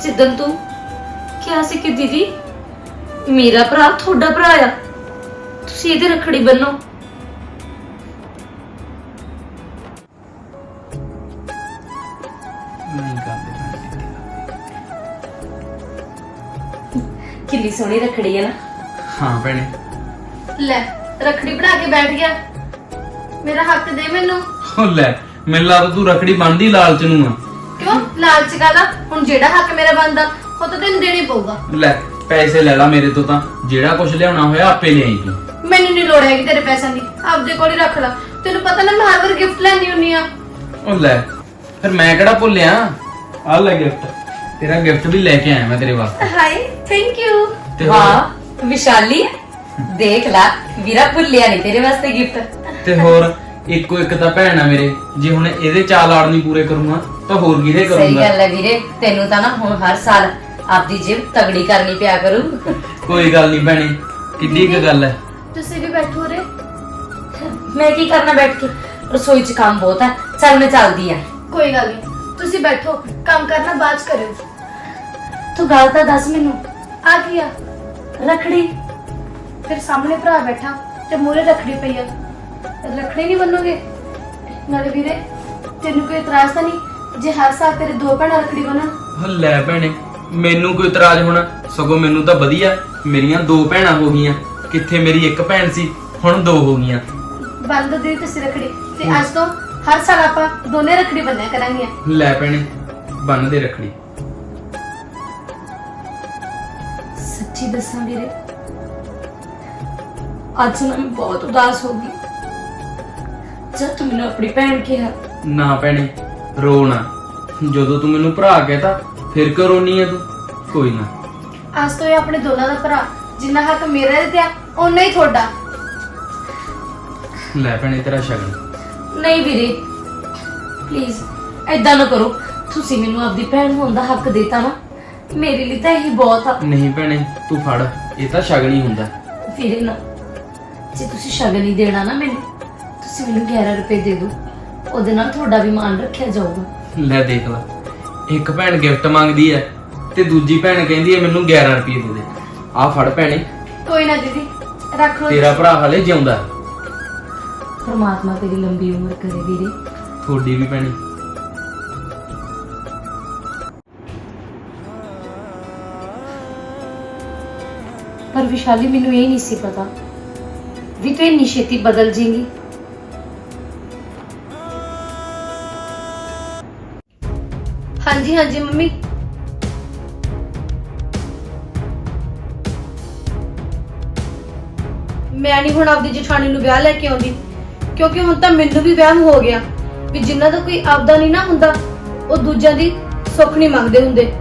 ਜਿੱਦਨ ਤੂੰ ਕਿਹਾ ਸੀ ਕਿ ਦੀਦੀ, ਮੇਰਾ ਭਰਾ ਤੁਹਾਡਾ ਭਰਾ ਆ। ਤੁਸੀਂ ਇਹਦੇ ਰੱਖੜੀ ਬੰਨੋ। ਨਹੀਂ ਕਰਦੇ ਕਿੰਨੀ ਸੋਹਣੀ ਰੱਖੜੀ ਹੈ ਨਾ। ਹਾਂ ਭੈਣੇ। ਲੈ ਰਖੜੀ ਬਣਾ ਕੇ ਬੈਠ ਗਿਆ। ਮੇਰਾ ਹੱਕ ਦੇ ਮੈਨੂੰ। ਉਹ ਲੈ ਮੈਨੂੰ ਲੱਗਦਾ ਤੂੰ ਰਖੜੀ ਬੰਨਦੀ ਲਾਲਚ ਨੂੰ ਆ। ਕਿਉਂ? ਲਾਲਚ ਕਾਦਾ ਹੁਣ ਜਿਹੜਾ ਹੱਕ ਮੇਰਾ ਬਣਦਾ ਉਹ ਤਾਂ ਤੈਨੂੰ ਦੇਣਾ ਹੀ ਪਊਗਾ। ਲੈ ਪੈਸੇ ਲੈ ਲਾ ਮੇਰੇ ਤੋਂ ਤਾਂ। ਜਿਹੜਾ ਕੁਝ ਲਿਆਉਣਾ ਹੋਇਆ ਆਪੇ ਲਿਆਈ ਤੂੰ। ਮੈਨੂੰ ਨਹੀਂ ਲੋੜ ਹੈਗੀ ਤੇਰੇ ਪੈਸਿਆਂ ਦੀ। ਆਪਦੇ ਕੋਲ ਹੀ ਰੱਖ ਲੈ। ਤੈਨੂੰ ਪਤਾ ਨਾ ਮੈਂ ਹਰ ਵਾਰ ਗਿਫਟ ਲੈਣੀ ਹੁੰਨੀ ਆ ਉਹ ਲੈ ਫਿਰ ਮੈਂ ਕਿਹੜਾ ਭੁੱਲਿਆ? ਆ ਲੈ ਗਿਫਟ ਤੇਰਾ ਗਿਫਟ ਵੀ ਲੈ ਕੇ ਆਇਆ ਮੈਂ ਤੇਰੇ ਵਾਸਤੇ। ਹਾਈ ਥੈਂਕ ਯੂ ਤੇ ਹੋਰ? ਵਾਹ ਵਿਸ਼ਾਲੀ ਦੇਖ ਲੈ ਵੀਰਾ ਭੁੱਲਿਆ ਨਹੀਂ ਤੇਰੇ ਵਾਸਤੇ ਗਿਫਟ ਤੇ ਹੋਰ ਇੱਕੋ ਇੱਕ ਤਾਂ ਭੈਣ ਆ ਮੇਰੇ ਜੇ ਹੁਣ ਇਹਦੇ ਚਾਲ ਆੜ ਨਹੀਂ ਪੂਰੇ ਕਰੂੰਗਾ ਤਾਂ ਹੋਰ ਕਿਹਦੇ ਸਹੀ ਕਰੂੰਗਾ? ਗੱਲ ਹੈ ਵੀਰੇ ਤੈਨੂੰ ਤਾਂ ਨਾ ਹੁਣ ਹਰ ਸਾਲ ਆਪਦੀ ਜਿਮ ਤਗੜੀ ਕਰਨੀ ਪਿਆ ਕਰੂ। ਕੋਈ ਗੱਲ ਨਹੀਂ ਭੈਣੇ ਕਿੱਡੀ ਕੁ ਗੱਲ ਹੈ। ਤੁਸੀਂ ਵੀ ਬੈਠੋ ਰੇ ਮੈਂ ਕੀ ਕਰਨਾ ਬੈਠ ਕੇ? ਰਸੋਈ 'ਚ ਕੰਮ ਬਹੁਤ ਹੈ। ਚੱਲ ਮੈਂ ਚੱਲਦੀ ਆ ਕੋਈ ਗੱਲ ਨਹੀਂ ਤੁਸੀਂ ਬੈਠੋ ਕੰਮ ਕਰਨਾ ਬਾਅਦ ਚ ਕਰਿਓ। ਤੂੰ ਗੱਲ ਤਾਂ ਦੱਸ ਮੈਨੂੰ। ਆ ਕੀ ਆ? ਰਖੜੀ। ਫਿਰ ਸਾਹਮਣੇ ਭਰਾ ਬੈਠਾ ਤੇ ਮੂਰੇ ਰੱਖੜੀ ਪਈ ਆ। ਰੱਖੜੀ ਨਹੀਂ ਬੰਨੋਗੇ? ਨਾਲੇ ਵੀਰੇ ਤੈਨੂੰ ਕੋਈ ਇਤਰਾਜ਼ ਤਾਂ ਨਹੀਂ? ਜੇ ਹਰ ਸਾਲ ਤੇਰੇ ਦੋ ਭੈਣਾਂ ਰੱਖੜੀ ਬੰਨਣ? ਲੈ ਭੈਣੇ ਮੈਨੂੰ ਕੋਈ ਇਤਰਾਜ਼ ਹੋਣਾ? ਸਗੋਂ ਮੈਨੂੰ ਤਾਂ ਵਧੀਆ ਮੇਰੀਆਂ ਦੋ ਭੈਣਾਂ ਹੋ ਗਈਆਂ। ਕਿੱਥੇ ਮੇਰੀ ਇੱਕ ਭੈਣ ਸੀ ਹੁਣ ਦੋ ਹੋ ਗਈਆਂ। ਬੰਦ ਦੇ ਤੁਸੀਂ ਰੱਖੜੀ। ਤੇ ਅੱਜ ਤੋਂ ਹਰ ਸਾਲ ਆਪਾਂ ਦੋਨੇ ਰੱਖੜੀ ਬੰਨਿਆ ਕਰਾਂਗੇ ਲੈ ਭੈਣੇ ਬੰਨ ਦੇ ਰੱਖੜੀ। ਸੱਚੀ ਦੱਸਾਂ ਵੀਰੇ ਅੱਜ ਨਾ ਮੈਂ ਬਹੁਤ ਉਦਾਸ ਹੋ ਗਈ। ਜਦ ਤੂੰ ਮੈਨੂੰ ਆਪਣੀ ਭੈਣ ਕਿਹਾ ਨਾ ਭੈਣੇ ਰੋ ਨਾ। ਜਦੋਂ ਤੂੰ ਮੈਨੂੰ ਭਰਾ ਕਹਿਤਾ ਫਿਰ ਕਿਉਂ ਰੋਨੀ ਆ ਤੂੰ? ਕੋਈ ਨਾ। ਅੱਜ ਤੋਂ ਇਹ ਆਪਣੇ ਦੋਨਾਂ ਦਾ ਭਰਾ ਜਿੰਨਾ ਹੱਕ ਮੇਰਾ ਤੇ ਆ ਓਨਾ ਹੀ ਤੁਹਾਡਾ। ਲੈ ਭੈਣੇ ਤੇਰਾ ਸ਼ਗਨ। ਨਹੀਂ ਵੀਰੇ ਪਲੀਜ਼ ਐਦਾਂ ਨਾ ਕਰੋ। ਤੁਸੀਂ ਮੈਨੂੰ ਆਪਦੀ ਭੈਣ ਹੋਣ ਦਾ ਹੱਕ ਦੇਤਾ ਨਾ ਮੇਰੇ ਲਈ ਤਾਂ ਇਹੀ ਬਹੁਤ ਆ। ਨਹੀਂ ਭੈਣੇ ਤੂੰ ਫੜ। ਇਹ ਤਾਂ ਸ਼ਗਨ ਹੁੰਦਾ। ਵੀਰੇ ਨਾ। ਜੇ ਤੁਸੀਂ ਸ਼ਗਨ ਹੀ ਦੇਣਾ ਨਾ ਮੈਨੂੰ ਤੁਸੀਂ ਮੈਨੂੰ 11 ਰੁਪਏ ਦੇ ਦਿਓ। ਉਹਦੇ ਨਾਲ ਤੁਹਾਡਾ ਵੀ ਮਾਨ ਰੱਖਿਆ ਜਾਊਗਾ। ਲੈ ਦੇਖ ਲੈ। ਇੱਕ ਭੈਣ ਗਿਫਟ ਮੰਗਦੀ ਹੈ ਤੇ ਦੂਜੀ ਭੈਣ ਕਹਿੰਦੀ ਹੈ ਮੈਨੂੰ 11 ਰੁਪਏ ਦੇ ਦੇ। ਆ ਫੜ ਭੈਣੇ। ਕੋਈ ਨਾ ਦੀਦੀ ਰੱਖ ਲਓ। ਤੇਰਾ ਭਰਾ ਹਲੇ ਜਿਉਂਦਾ। ਹੈ। ਪਰਮਾਤਮਾ ਤੇਰੀ ਲੰਬੀ ਉਮਰ ਕਰੇ ਵੀਰੇ। ਤੁਹਾਡੀ ਵੀ ਭੈਣੇ। ਪਰ ਵਿਸ਼ਾਲੀ, ਮੈਨੂੰ ਇਹ ਨਹੀਂ ਸੀ ਪਤਾ ਵੀ ਤੂੰ ਇੰਨੀ ਛੇਤੀ ਬਦਲ ਜਾਏਂਗੀ ਹਾਂਜੀ ਹਾਂਜੀ, ਮੰਮੀ। ਮੈਂ ਨਹੀਂ ਹੁਣ ਆਪਦੀ ਜਠਾਣੀ ਨੂੰ ਵਿਆਹ ਲੈ ਕੇ ਆਉਂਦੀ, ਕਿਉਂਕਿ ਹੁਣ ਤਾਂ ਮੈਨੂੰ ਵੀ ਵਹਿਮ ਹੋ ਗਿਆ। ਵੀ ਜਿੰਨਾ ਦਾ ਕੋਈ ਆਪਦਾ ਨਹੀਂ ਨਾ ਹੁੰਦਾ, ਉਹ ਦੂਜਿਆਂ ਦੀ ਸੁੱਖ ਨਹੀਂ ਮੰਗਦੇ ਹੁੰਦੇ।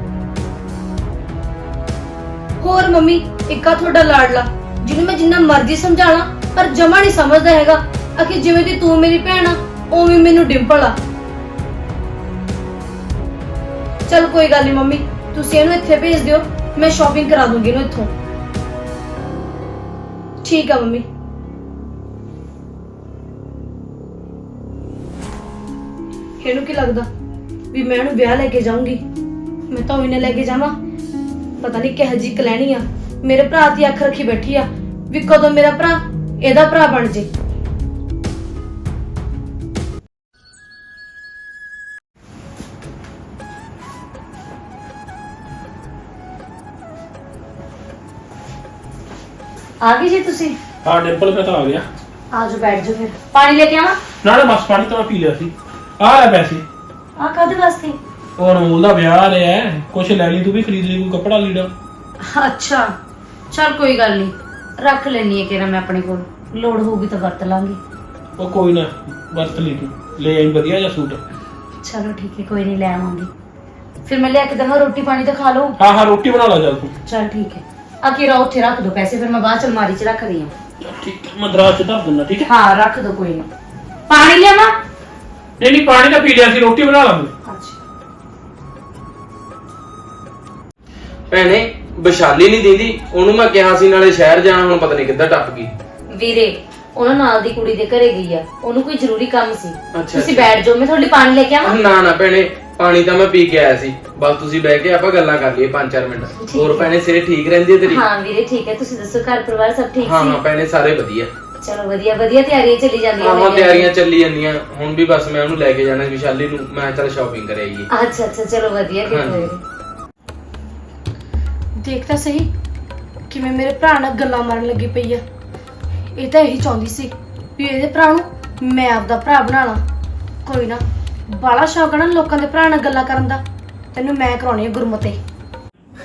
ਹੋਰ ਮੰਮੀ ਇੱਕਾ ਤੁਹਾਡਾ ਲਾਡਲਾ, ਜਿਹਨੂੰ ਮੈਂ ਜਿੰਨਾ ਮਰਜ਼ੀ ਸਮਝਾਣਾ ਪਰ ਜਮਾ ਨਹੀਂ ਸਮਝਦਾ ਹੈਗਾ। ਅਖੇ ਜਿਵੇਂ ਦੀ ਤੂੰ ਮੇਰੀ ਭੈਣ ਆ, ਉਵੇਂ ਮੈਨੂੰ ਡਿੰਪਲ ਆ। ਚਲ ਕੋਈ ਗੱਲ ਨਹੀਂ ਮੰਮੀ, ਤੁਸੀਂ ਇਹਨੂੰ ਇੱਥੇ ਭੇਜ ਦਿਓ, ਮੈਂ ਸ਼ਾਪਿੰਗ ਕਰਾ ਦੂੰਗੀ ਇਹਨੂੰ ਇੱਥੋਂ। ਠੀਕ ਆ ਮੰਮੀ। ਇਹਨੂੰ ਕੀ ਲੱਗਦਾ ਵੀ ਮੈਂ ਇਹਨੂੰ ਵਿਆਹ ਲੈ ਕੇ ਜਾਊਂਗੀ? ਮੈਂ ਤਾਂ ਉਹਨੇ ਲੈ ਕੇ ਜਾਵਾਂ। ਪਤਾ ਨਹੀਂ ਕਿਹੋ ਜੀ ਕਲੈਣੀ ਆ। ਮੇਰੇ ਭਰਾ ਦੀ ਅੱਖ ਰੱਖੀ ਬੈਠੀ ਆ ਵੀ ਕਦੋਂ ਮੇਰਾ ਭਰਾ ਇਹਦਾ ਭਰਾ ਬਣ ਜੇ। ਆ ਗਏ ਜੀ ਤੁਸੀਂ? ਹਾਂ ਡਿੰਪਲ ਮੈਂ ਤਾਂ ਆ ਗਿਆ। ਆ ਜਾਓ ਬੈਠ ਜਾਓ ਫਿਰ। ਪਾਣੀ ਲੈ ਕੇ ਆਵਾਂ? ਨਾਲੇ ਬਸ ਪਾਣੀ ਤਾਂ ਮੈਂ ਪੀ ਲਿਆ ਸੀ। ਆ ਲੈ ਪੈਸੇ। ਆ ਕਾਦੇ ਵਾਸਤੇ? ਉਹ ਅਨਮੋਲ ਦਾ ਵਿਆਹ ਆ ਰਿਹਾ ਹੈ। ਕੁਛ ਲੈ ਲਈ ਤੂੰ ਵੀ ਖਰੀਦ ਲਈ ਕੋਈ ਕੱਪੜਾ ਲੀੜਾ। ਅੱਛਾ। ਚਲ ਕੋਈ ਗੱਲ ਨਹੀਂ ਰੱਖ ਲੈਣੀ ਹੈ ਕਿਰਾ ਮੈਂ ਆਪਣੇ ਕੋਲ ਲੋੜ ਹੋਊਗੀ ਤਾਂ ਵਰਤ ਲਾਂਗੀ। ਉਹ ਕੋਈ ਨਾ ਵਰਤ ਲਈ ਤੂੰ ਲੈ ਆਈ ਵਧੀਆ ਜਿਹਾ ਸੂਟ। ਚਲੋ ਠੀਕ ਹੈ ਕੋਈ ਨਹੀਂ ਲੈ ਆਵਾਂਗੀ। ਫਿਰ ਮੈਂ ਲਿਆ ਕੇ ਦਵਾਂ ਰੋਟੀ ਪਾਣੀ ਤਾਂ ਖਾ ਲਓ ਹਾਂ ਹਾਂ ਰੋਟੀ ਬਣਾ ਲਾ ਚੱਲ ਤੂੰ। ਚਲ ਠੀਕ ਹੈ। ਆ ਕੇ ਰੋ ਉੱਥੇ ਰੱਖ ਦੋ ਪੈਸੇ ਫਿਰ ਮੈਂ ਬਾਅਦ ਚ ਅਲਮਾਰੀ ਚ ਰੱਖਦੀ ਹਾਂ। ਠੀਕ ਹੈ ਮੈਂ ਦਰਾਜ ਚ ਧਰ ਦਿੰਦਾ ਠੀਕ ਹੈ? ਹਾਂ ਰੱਖ ਦੋ ਕੋਈ ਨਹੀਂ ਪਾਣੀ ਲਿਆਵਾਂ? ਨਹੀਂ ਨਹੀਂ ਪਾਣੀ ਤਾਂ ਪੀ ਲਿਆ ਸੀ ਰੋਟੀ ਬਣਾ ਲਾਂਗੇ ਅੱਛਾ। ਭੈਣੇ ਵਿਸ਼ਾਲੀ ਨਹੀਂ ਦੀਦੀ ਉਹਨੂੰ ਮੈਂ ਕਿਹਾ ਸੀ ਨਾਲੇ ਸ਼ਹਿਰ ਜਾਣਾ ਹੁਣ ਪਤਾ ਨਹੀਂ ਕਿੱਦਾਂ ਟੱਪ ਗਈ। ਵੀਰੇ ਉਹਨਾਂ ਨਾਲ ਦੀ ਕੁੜੀ ਦੇ ਘਰੇ ਗਈ ਆ ਉਹਨੂੰ ਕੋਈ ਜ਼ਰੂਰੀ ਕੰਮ ਸੀ। ਅੱਛਾ, ਤੁਸੀਂ ਅੱਛਾ। ਬੈਠ ਜਾਓ ਮੈਂ ਤੁਹਾਡੇ ਲਈ ਪਾਣੀ ਲੈ ਕੇ ਆਵਾਂ। ਨਾ ਨਾ ਭੈਣੇ ਪਾਣੀ ਤਾਂ ਮੈਂ ਪੀ ਕੇ ਆਇਆ ਸੀ। ਬਸ ਤੁਸੀਂ ਬਹਿ ਕੇ ਆਪਾਂ ਗੱਲਾਂ ਕਰ ਲਈਏ 5-4 ਮਿੰਟ। ਠੀਕ ਹੋਰ ਹੈ। ਭੈਣੇ ਸਿਹਤ ਠੀਕ ਰਹਿੰਦੀ ਹੈ ਤੇਰੀ? ਹਾਂ ਵੀਰੇ ਠੀਕ ਹੈ। ਤੁਸੀਂ ਦੱਸੋ ਘਰ ਪਰਿਵਾਰ ਸਭ ਠੀਕ ਹਾਂ ਹਾਂ ਸੀ ਭੈਣੇ ਸਾਰੇ ਵਧੀਆ। ਚਲੋ ਵਧੀਆ ਵਧੀਆ ਤਿਆਰੀਆਂ ਚੱਲੀ ਜਾਂਦੀਆਂ ਹਾਂ ਹਾਂ ਮੇਰੀਆਂ। ਤਿਆਰੀਆਂ ਚੱਲੀ ਜਾਂਦੀਆਂ। ਹੁਣ ਵੀ ਬਸ ਮੈਂ ਉਹਨੂੰ ਲੈ ਕੇ ਜਾਣਾ ਵਿਸ਼ਾਲੀ ਨੂੰ ਮੈਂ ਚੱਲ ਸ਼ਾਪਿੰਗ ਕਰ ਆਈਏ ਅੱਛਾ ਅੱਛਾ ਚਲੋ ਵਧੀਆ ਹਾਂਜੀ। ਹੋਏ। ਦੇਖ ਤਾਂ ਸਹੀ ਕਿਵੇਂ ਮੇਰੇ ਭਰਾ ਨਾਲ ਗੱਲਾਂ ਮਾਰਨ ਲੱਗੀ ਪਈ ਆ। ਇਹ ਤਾਂ ਇਹੀ ਚਾਹੁੰਦੀ ਸੀ ਵੀ ਇਹਦੇ ਭਰਾ ਨੂੰ ਮੈਂ ਆਪਦਾ ਭਰਾ ਬਣਾ ਲਾਂ ਕੋਈ ਨਾ ਬਾਲਾ ਸ਼ੌਕ ਆ ਨਾ ਲੋਕਾਂ ਦੇ ਭਰਾ ਨਾਲ ਗੱਲਾਂ ਕਰਨ ਦਾ। ਤੈਨੂੰ ਮੈਂ ਕਰਾਉਣੀ ਆ ਗੁਰਮਤੇ।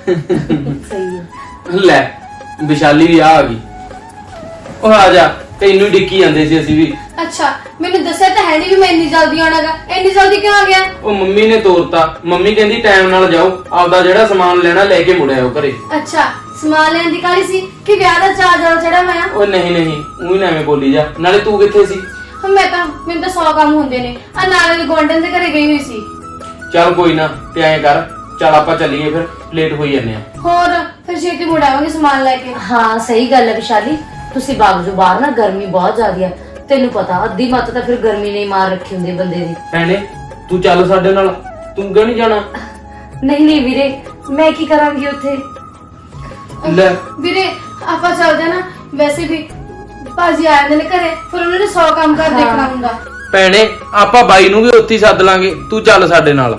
ਸਹੀ ਹੈ ਲੈ, ਵਿਸ਼ਾਲੀ ਵੀ ਆ ਆ ਗਈ। ਉਹ ਆ ਜਾ। ਤੈਨੂੰ ਡਿੱਕੀ ਜਾਂਦੇ ਸੀ ਅਸੀਂ ਵੀ। ਅੱਛਾ ਮੈਨੂੰ ਦੱਸਿਆ ਤਾਂ ਹੈ ਨਹੀਂ ਵੀ ਮੈਂ ਇੰਨੀ ਜਲਦੀ ਆਉਣਾਗਾ ਇੰਨੀ ਜਲਦੀ ਕਿਉਂ ਆ ਗਿਆ? ਉਹ ਮੰਮੀ ਨੇ ਤੋਰਤਾ। ਮੰਮੀ ਕਹਿੰਦੀ ਟਾਈਮ ਨਾਲ ਜਾਓ। ਆਪਦਾ ਜਿਹੜਾ ਸਮਾਨ ਲੈਣਾ ਲੈ ਕੇ ਮੁੜਿਆ ਉਹ ਘਰੇ। ਅੱਛਾ ਸਮਾਨ ਲੈਣ ਦੀ ਕਾਹਲੀ ਸੀ? ਕਿ ਵਿਆਹ ਦਾ ਜਲ ਚੜਾ ਹੋਇਆ? ਉਹ ਨਹੀਂ ਨਹੀਂ। ਉਹੀ ਨਾ ਐਵੇਂ ਬੋਲੀ ਜਾ। ਨਾਲੇ ਤੂੰ ਕਿੱਥੇ ਸੀ? ਹੁਣ ਮੈਂ ਤਾਂ ਮੈਨੂੰ ਤਾਂ 100 ਕੰਮ ਹੁੰਦੇ ਨੇ। ਆ ਨਾਲੇ ਦੇ ਗੋਲਡਨ ਦੇ ਘਰੇ ਗਈ ਹੋਈ ਸੀ। ਚੱਲ ਕੋਈ ਨਾ ਤੇ ਐਂ ਕਰ। ਚੱਲ ਆਪਾਂ ਚੱਲੀਏ ਫਿਰ। ਲੇਟ ਹੋਈ ਜਾਂਦੇ ਆ। ਹੋਰ ਫਿਰ ਛੇਤੀ ਮੁੜ ਆਵਾਂਗੇ ਸਮਾਨ ਲੈ ਕੇ। ਹਾਂ ਸਹੀ ਗੱਲ ਹੈ ਵਿਸ਼ਾਲੀ। ਤੁਸੀਂ ਬਾਗ ਜੋ ਬਾਹਰ ਨਾ ਗਰਮੀ ਬਹੁਤ ਜ਼ਿਆਦੀ ਹੈ ਤੈਨੂੰ ਪਤਾ ਅੱਧੀ ਮੱਤ ਤਾਂ ਫਿਰ ਗਰਮੀ ਨੇ ਹੀ ਮਾਰ ਰੱਖੀ ਹੁੰਦੀ ਬੰਦੇ ਦੀ। ਭੈਣੇ ਤੂੰ ਚੱਲ ਸਾਡੇ ਨਾਲ। ਤੂੰ ਕਿਉਂ ਨਹੀਂ ਜਾਣਾ? ਨਹੀਂ ਨਹੀਂ ਵੀਰੇ ਮੈਂ ਕੀ ਕਰਾਂਗੀ ਉੱਥੇ? ਲੈ। ਵੀਰੇ ਆਪਾਂ ਚੱਲਦੇ ਨਾ ਵੈਸੇ ਵੀ ਭਾਜੀ ਆਏ ਨੇ ਘਰੇ ਫਿਰ ਉਹਨਾਂ ਨੇ 100 ਕੰਮ ਕਰ ਦੇਖਣਾ ਹੁੰਦਾ। ਭੈਣੇ ਆਪਾਂ ਬਾਈ ਨੂੰ ਵੀ ਉੱਥੇ ਹੀ ਸੱਦ ਲਾਂਗੇ। ਤੂੰ ਚੱਲ ਸਾਡੇ ਨਾਲ।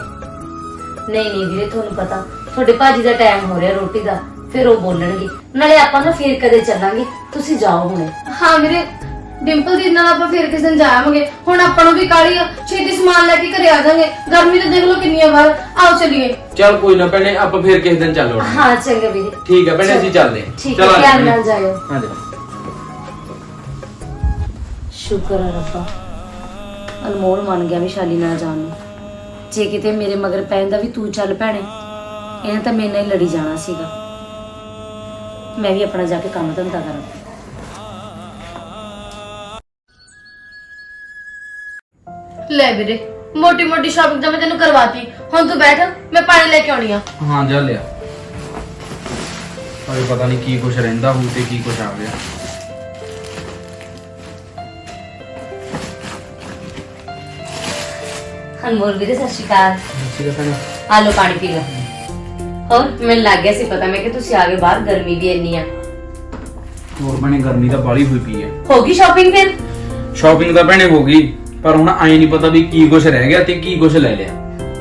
ਨਹੀਂ ਨਹੀਂ ਵੀਰੇ ਤੁਹਾਨੂੰ ਪਤਾ ਤੁਹਾਡੇ ਭਾਜੀ ਦਾ ਟਾਈਮ ਹੋ ਰਿਹਾ ਰੋਟੀ ਦਾ। ਫਿਰ ਉਹ ਬੋਲਣਗੇ। ਨਾਲੇ ਆਪਾਂ ਨਾ ਫੇਰ ਕਦੇ ਚੱਲਾਂਗੇ। ਤੁਸੀਂ ਜਾਓ ਹੁਣੇ। ਹਾਂ ਵੀਰੇ ਡਿੰਪਲ ਦੀ ਨਾਲ ਆਪਾਂ ਫਿਰ ਕਿਸੇ ਦਿਨ ਜਾਵਾਂਗੇ। ਹੁਣ ਆਪਾਂ ਨੂੰ ਵੀ ਕਾਲੀ ਆ, ਛੇਤੀ ਸਮਾਨ ਲੈ ਕੇ ਘਰੇ ਆ ਜਾਾਂਗੇ। ਗਰਮੀ ਤਾਂ ਦੇਖ ਲਓ ਕਿੰਨੀ ਆ ਬਾਹਰ ਆਓ ਚਲੀਏ। ਚੱਲ ਕੋਈ ਨਾ ਭੈਣੇ ਆਪਾਂ ਫੇਰ ਕਿਸੇ ਦਿਨ ਚੱਲ ਹਾਂ ਚੰਗਾ ਵੀਰੇ। ਠੀਕ ਹੈ ਭੈਣੇ ਅਸੀਂ ਚੱਲਦੇ ਹਾਂ। ਠੀਕ ਚੱਲ ਹੈ ਆ ਜਾ ਧਿਆਨ ਭੈਣੇ। ਨਾਲ ਜਾਇਓ। ਆ ਜਾ। ਸ਼ੁਕਰ ਹੈ ਰੱਬਾ। ਅਨਮੋਲ ਮੰਨ ਗਿਆ ਵਿਸ਼ਾਲੀ ਨਾਲ ਜਾਣ ਨੂੰ। ਜੇ ਕਿਤੇ ਮੇਰੇ ਮਗਰ ਪੈਂਦਾ ਵੀ ਤੂੰ ਚੱਲ ਭੈਣੇ ਇਹਨੇ ਤਾਂ ਮੇਰੇ ਨਾਲ ਹੀ ਲੜੀ ਜਾਣਾ ਸੀਗਾ। ਮੈਂ ਵੀ ਆਪਣਾ ਜਾ ਕੇ ਕੰਮ ਧੰਦਾ ਕਰਾਂ। ਲੈ ਵੀਰੇ ਮੋਟੀ ਮੋਟੀ ਸ਼ਾਪਿੰਗ ਤਾਂ ਮੈਂ ਤੈਨੂੰ ਕਰਵਾਤੀ। ਹੁਣ ਤੂੰ ਬੈਠ ਮੈਂ ਪਾਣੀ ਲੈ ਕੇ ਆਉਣੀ ਆ। ਹਾਂ ਜਾ ਲਿਆ। ਅਰੇ ਪਤਾ ਨਹੀਂ ਕੀ ਕੁਛ ਰਹਿੰਦਾ ਹੋਊ ਤੇ ਕੀ ਕੁਛ ਆ ਗਿਆ। ਅਨਮੋਲ ਵੀਰੇ ਸਤਿ ਸ਼੍ਰੀ ਅਕਾਲ। ਠੀਕ ਹੈ ਭੈਣੇ। ਆ ਲਓ ਪਾਣੀ ਪੀ ਲਓ। ਹੋਰ ਮੈਨੂੰ ਲੱਗ ਗਿਆ ਸੀ ਪਤਾ ਮੈਂ ਕਿ ਤੁਸੀਂ ਆ ਗਏ ਬਾਹਰ ਗਰਮੀ ਵੀ ਇੰਨੀ ਆ। ਹੋਰ ਭੈਣੇ ਗਰਮੀ ਤਾਂ ਬਾਲੀ ਹੋਈ ਪਈ ਹੈ ਹੋ ਗਈ ਸ਼ਾਪਿੰਗ ਫਿਰ? ਸ਼ਾਪਿੰਗ ਤਾਂ ਭੈਣੇ ਹੋ ਗਈ ਪਰ ਹੁਣ ਐਂ ਨਹੀਂ ਪਤਾ ਵੀ ਕੀ ਕੁਛ ਰਹਿ ਗਿਆ ਤੇ ਕੀ ਕੁਛ ਲੈ ਲਿਆ।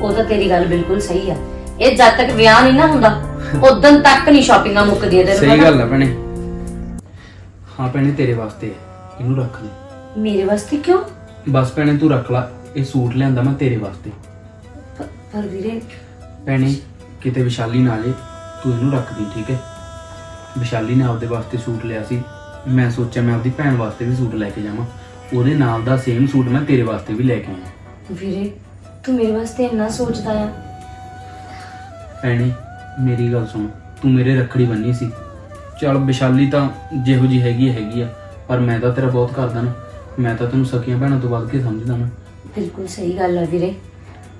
ਉਹ ਤਾਂ ਤੇਰੀ ਗੱਲ ਬਿਲਕੁਲ ਸਹੀ ਆ। ਇਹ ਜਦ ਤੱਕ ਵਿਆਹ ਨਹੀਂ ਨਾ ਹੁੰਦਾ ਉਦੋਂ ਤੱਕ ਨਹੀਂ ਸ਼ਾਪਿੰਗਾਂ ਮੁੱਕਦੀਆਂ ਤੈਨੂੰ ਸਹੀ ਪਤਾ? ਗੱਲ ਹੈ ਭੈਣੇ। ਹਾਂ ਭੈਣੇ ਤੇਰੇ ਵਾਸਤੇ ਹੈ। ਇਹਨੂੰ ਰੱਖ ਲੈ। ਮੇਰੇ ਵਾਸਤੇ ਕਿਉਂ? ਬਸ ਭੈਣੇ ਤੂੰ ਰੱਖ ਲੈ। ਇਹ ਸੂਟ ਲਿਆਂਦਾ ਮੈਂ ਤੇਰੇ ਵਾਸਤੇ। ਪ- ਪਰ ਵੀਰੇ ਭੈਣੇ ਕਿਤੇ ਵਿਸ਼ਾਲੀ ਨਾ ਜੇ ਤੂੰ ਇਹਨੂੰ ਰੱਖ ਦੀ ਠੀਕ ਹੈ? ਵਿਸ਼ਾਲੀ ਨੇ ਆਪਦੇ ਵਾਸਤੇ ਸੂਟ ਲਿਆ ਸੀ। ਮੈਂ ਸੋਚਿਆ ਮੈਂ ਆਪਦੀ ਭੈਣ ਵਾਸਤੇ ਵੀ ਸੂਟ ਲੈ ਕੇ ਜਾਵਾਂ। ਉਹਦੇ ਨਾਲ ਦਾ ਸੇਮ ਸੂਟ ਮੈਂ ਤੇਰੇ ਵਾਸਤੇ ਵੀ ਲੈ ਕੇ ਆਇਆ। ਵੀਰੇ ਤੂੰ ਮੇਰੇ ਵਾਸਤੇ ਇੰਨਾ ਸੋਚਦਾ ਆ। ਭੈਣੇ ਮੇਰੀ ਗੱਲ ਸੁਣ ਤੂੰ ਮੇਰੇ ਰੱਖੜੀ ਬੰਨੀ ਸੀ। ਚਲ ਵਿਸ਼ਾਲੀ ਤਾਂ ਜਿਹੋ ਜੀ ਹੈਗੀ ਹੈਗੀ ਆ ਪਰ ਮੈਂ ਤਾਂ ਤੇਰਾ ਬਹੁਤ ਕਰਦਾ ਨਾ। ਮੈਂ ਤਾਂ ਤੈਨੂੰ ਸਕੀਆਂ ਭੈਣਾਂ ਤੋਂ ਵੱਧ ਕੇ ਸਮਝਦਾ ਨਾ। ਬਿਲਕੁਲ ਸਹੀ ਗੱਲ ਹੈ ਵੀਰੇ।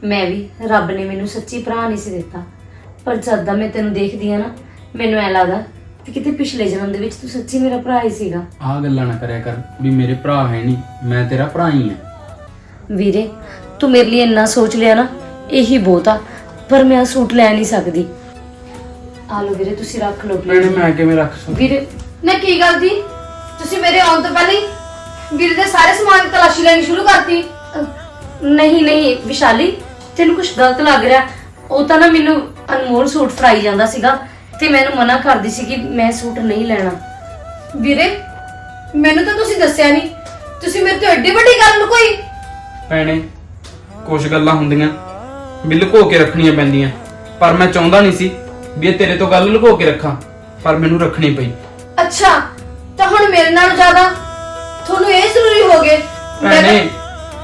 ਮੈਂ ਵੀ ਰੱਬ ਨੇ ਮੈਨੂੰ ਸੱਚੀ ਭਰਾ ਨਹੀਂ ਸੀ ਦਿੱਤਾ। ਪਰ ਜਦ ਦਾ ਮੈਂ ਤੈਨੂੰ ਦੇਖਦੀ ਆ ਨਾ ਮੈਨੂੰ ਐ ਲੱਗਦਾ ਕਿ ਕਿਤੇ ਪਿਛਲੇ ਜਨਮ ਦੇ ਵਿੱਚ ਤੂੰ ਸੱਚੀ ਮੇਰਾ ਭਰਾ ਹੀ ਸੀਗਾ। ਆਹ ਗੱਲਾਂ ਨਾ ਕਰਿਆ ਕਰ ਵੀ ਮੇਰੇ ਭਰਾ ਹੈ ਨਹੀਂ ਮੈਂ ਤੇਰਾ ਭਰਾ ਹੀ ਆ ਵੀਰੇ ਤੂੰ ਮੇਰੇ ਲਈ ਇੰਨਾ ਸੋਚ ਲਿਆ ਨਾ ਇਹੀ ਬਹੁਤ ਆ ਪਰ ਮੈਂ ਆ ਸੂਟ ਲੈ ਨਹੀਂ ਸਕਦੀ। ਆ ਲਓ ਵੀਰੇ ਤੁਸੀਂ ਰੱਖ ਲਓ ਭੈਣੇ please। ਮੈਂ ਕਿਵੇਂ ਰੱਖ ਸਕਦਾ? ਵੀਰੇ ਨਾ ਕੀ ਗੱਲ ਦੀ? ਤੁਸੀਂ ਮੇਰੇ ਆਉਣ ਤੋਂ ਪਹਿਲਾਂ ਹੀ ਵੀਰੇ ਦੇ ਸਾਰੇ ਸਮਾਨ ਦੀ ਤਲਾਸ਼ੀ ਲੈਣੀ ਸ਼ੁਰੂ ਕਰਤੀ। ਅਹ, ਨਹੀਂ ਨਹੀਂ ਵਿਸ਼ਾਲੀ ਤੈਨੂੰ ਕੁਝ ਗਲਤ ਲੱਗ ਰਿਹਾ। ਉਹ ਤਾਂ ਨਾ ਮੈਨੂੰ ਅਨਮੋਲ ਸੂਟ ਫਰਾਈ ਜਾਂਦਾ ਸੀਗਾ ਤੇ ਮੈਨੂੰ ਮਨਾ ਕਰਦੀ ਸੀ ਕਿ ਮੈਂ ਸੂਟ ਨਹੀਂ ਲੈਣਾ। ਵੀਰੇ ਮੈਨੂੰ ਤਾਂ ਤੁਸੀਂ ਦੱਸਿਆ ਨਹੀਂ। ਤੁਸੀਂ ਮੇਰੇ ਤੋਂ ਐਡੀ ਵੱਡੀ ਗੱਲ ਨੂੰ ਕੋਈ ਭੈਣੇ ਕੁਝ ਗੱਲਾਂ ਹੁੰਦੀਆਂ ਵੀ ਲੁਕੋ ਕੇ ਰੱਖਣੀਆਂ ਪੈਂਦੀਆਂ। ਪਰ ਮੈਂ ਚਾਹੁੰਦਾ ਨਹੀਂ ਸੀ ਵੀ ਇਹ ਤੇਰੇ ਤੋਂ ਗੱਲ ਲੁਕੋ ਕੇ ਰੱਖਾਂ ਪਰ ਮੈਨੂੰ ਰੱਖਣੀ ਪਈ। ਅੱਛਾ ਤਾਂ ਹੁਣ ਮੇਰੇ ਨਾਲ ਜ਼ਿਆਦਾ ਤੁਹਾਨੂੰ ਇਹ ਜ਼ਰੂਰੀ ਹੋ ਗਏ। ਮੈਂ ਭੈਣੇ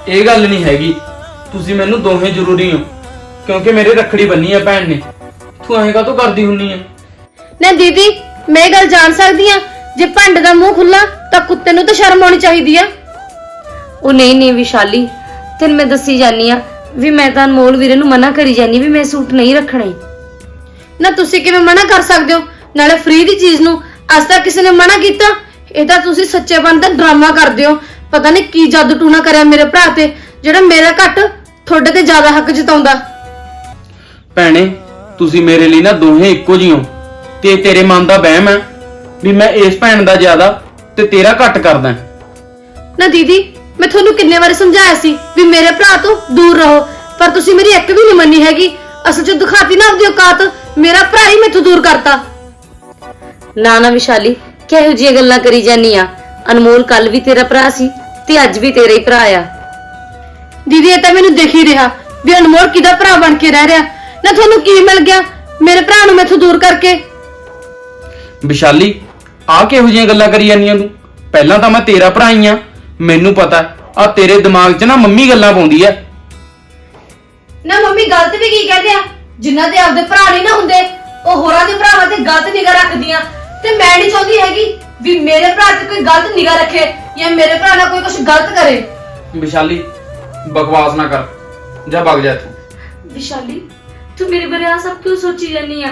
ਇਹ ਗੱਲ ਨਹੀਂ ਹੈਗੀ। ਤੁਸੀਂ ਮੈਨੂੰ ਦੋਹੇ ਜ਼ਰੂਰੀ ਹੋ। ਕਿਉਂਕਿ ਮੇਰੇ ਰੱਖੜੀ ਬੰਨੀ ਆ ਭੈਣ ਨੇ। ਤੂੰ ਐਂ ਕਾਹਤੋਂ ਕਰਦੀ ਹੁੰਨੀ ਆ? ਨਾ ਦੀਦੀ ਮੈਂ ਇਹ ਗੱਲ ਜਾਣ ਸਕਦੀ ਆ। ਜੇ ਭੰਡ ਦਾ ਮੂੰਹ ਖੁੱਲਾ ਤਾਂ ਕੁੱਤੇ ਨੂੰ ਤਾਂ ਸ਼ਰਮ ਆਉਣੀ ਚਾਹੀਦੀ ਆ। ਉਹ ਨਹੀਂ ਨਹੀਂ ਵਿਸ਼ਾਲੀ ਤੈਨੂੰ ਮੈਂ ਦੱਸੀ ਜਾਨੀ ਆ ਵੀ ਮੈਂ ਤਾਂ ਅਨਮੋਲ ਵੀਰੇ ਨੂੰ ਮਨਾ ਕਰੀ ਜਾਨੀ ਵੀ ਮੈਂ ਸੂਟ ਨਹੀਂ ਰੱਖਣੇ। ਨਾ ਤੁਸੀਂ ਕਿਵੇਂ ਮਨਾ ਕਰ ਸਕਦੇ ਹੋ? ਨਾਲੇ ਫ੍ਰੀ ਦੀ ਚੀਜ਼ ਨੂੰ ਅੱਜ ਤੱਕ ਕਿਸੇ ਨੇ ਮਨਾ ਕੀਤਾ? ਇਹ ਤਾਂ ਤੁਸੀਂ ਸੱਚੇਪਨ ਦਾ ਡਰਾਮਾ ਕਰਦੇ ਹੋ। ਪਤਾ ਨਹੀਂ ਕੀ ਜਾਦੂ ਟੂਣਾ ਕਰਿਆ ਮੇਰੇ ਭਰਾ ਤੇ ਜਿਹੜਾ ਮੇਰਾ ਘੱਟ ਤੁਹਾਡੇ ਤੇ ਜ਼ਿਆਦਾ ਹੱਕ ਜਤਾਉਂਦਾ। ਭੈਣੇ ਤੁਸੀਂ ਮੇਰੇ ਲਈ ਨਾ ਦੋਹੇ ਇੱਕੋ ਜਿਹੇ ਹੋ ਤੇ ਤੇਰੇ ਮਨ ਦਾ ਵਹਿਮ ਹੈ ਵੀ ਮੈਂ ਇਸ ਭੈਣ ਦਾ ਜ਼ਿਆਦਾ ਤੇ ਤੇਰਾ ਘੱਟ ਕਰਦਾ। ਨਾ ਦੀਦੀ ਮੈਂ ਤੁਹਾਨੂੰ ਕਿੰਨੇ ਵਾਰੀ ਸਮਝਾਇਆ ਸੀ ਵੀ ਮੇਰੇ ਭਰਾ ਤੋਂ ਦੂਰ ਰਹੋ ਪਰ ਤੁਸੀਂ ਮੇਰੀ ਇੱਕ ਵੀ ਨਹੀਂ ਮੰਨੀ ਹੈਗੀ। ਅਸਲ 'ਚ ਦਿਖਾਤੀ ਨਾ ਆਪਦੀ ਔਕਾਤ ਮੇਰਾ ਭਰਾ ਹੀ ਮੈਥੋਂ ਦੂਰ ਕਰਤਾ। ਨਾ ਨਾ ਵਿਸ਼ਾਲੀ ਕਿਹੋ ਜਿਹੀਆਂ ਗੱਲਾਂ ਕਰੀ ਜਾਨੀ ਆ? ਅਨਮੋਲ ਕੱਲ ਵੀ ਤੇਰਾ ਭਰਾ ਸੀ ਤੇ ਅੱਜ ਵੀ ਤੇਰਾ ਹੀ ਭਰਾ ਆ। ਦੀਦੀ ਇਹ ਤਾਂ ਮੈਨੂੰ ਦਿਖ ਹੀ ਰਿਹਾ ਵੀ ਅਨਮੋਲ ਕਿਹਦਾ ਭਰਾ ਬਣ ਕੇ ਰਹਿ ਰਿਹਾ। ਨਾ ਤੁਹਾਨੂੰ ਕੀ ਮਿਲ ਗਿਆ? ਮੇਰੇ ਭਰਾ ਨੂੰ ਮੈਥੋਂ ਦੂਰ ਕਰਕੇ। ਵਿਸ਼ਾਲੀ ਆਹ ਕਿਹੋ ਜਿਹੀਆਂ ਗੱਲਾਂ ਕਰੀ ਜਾਂਦੀਆਂ ਤੂੰ? ਪਹਿਲਾਂ ਤਾਂ ਮੈਂ ਤੇਰਾ ਭਰਾ ਹੀ ਆ। ਮੈਨੂੰ ਪਤਾ ਆ ਤੇਰੇ ਦਿਮਾਗ 'ਚ ਨਾ ਮੰਮੀ ਗੱਲਾਂ ਪਾਉਂਦੀ ਐ। ਨਾ ਮੰਮੀ ਗਲਤ ਵੀ ਕੀ ਕਹਦੇ ਆ? ਜਿਨ੍ਹਾਂ ਦੇ ਆਪਦੇ ਭਰਾ ਨਹੀਂ ਨਾ ਹੁੰਦੇ ਉਹ ਹੋਰਾਂ ਦੇ ਭਰਾਵਾਂ ਤੇ ਗਲਤ ਨਿਗਾਹ ਰੱਖਦੀਆਂ। ਤੇ ਮੈਂ ਨਹੀਂ ਚਾਹੁੰਦੀ ਹੈਗੀ ਵੀ ਮੇਰੇ ਭਰਾ ਤੇ ਕੋਈ ਗਲਤ ਨਿਗਾਹ ਰੱਖੇ ਜਾਂ ਮੇਰੇ ਭਰਾ ਨਾਲ ਕੋਈ ਕੁਝ ਗਲਤ ਕਰੇ। ਵਿਸ਼ਾਲੀ ਬਕਵਾਸ ਨਾ ਕਰ। ਜਾ ਭੱਗ ਜਾ ਇੱਥੋਂ। ਵਿਸ਼ਾਲੀ ਤੂੰ ਮੇਰੇ ਬਾਰੇ ਆ ਸਭ ਕਿਉਂ ਸੋਚੀ ਜਾਨੀ ਆ?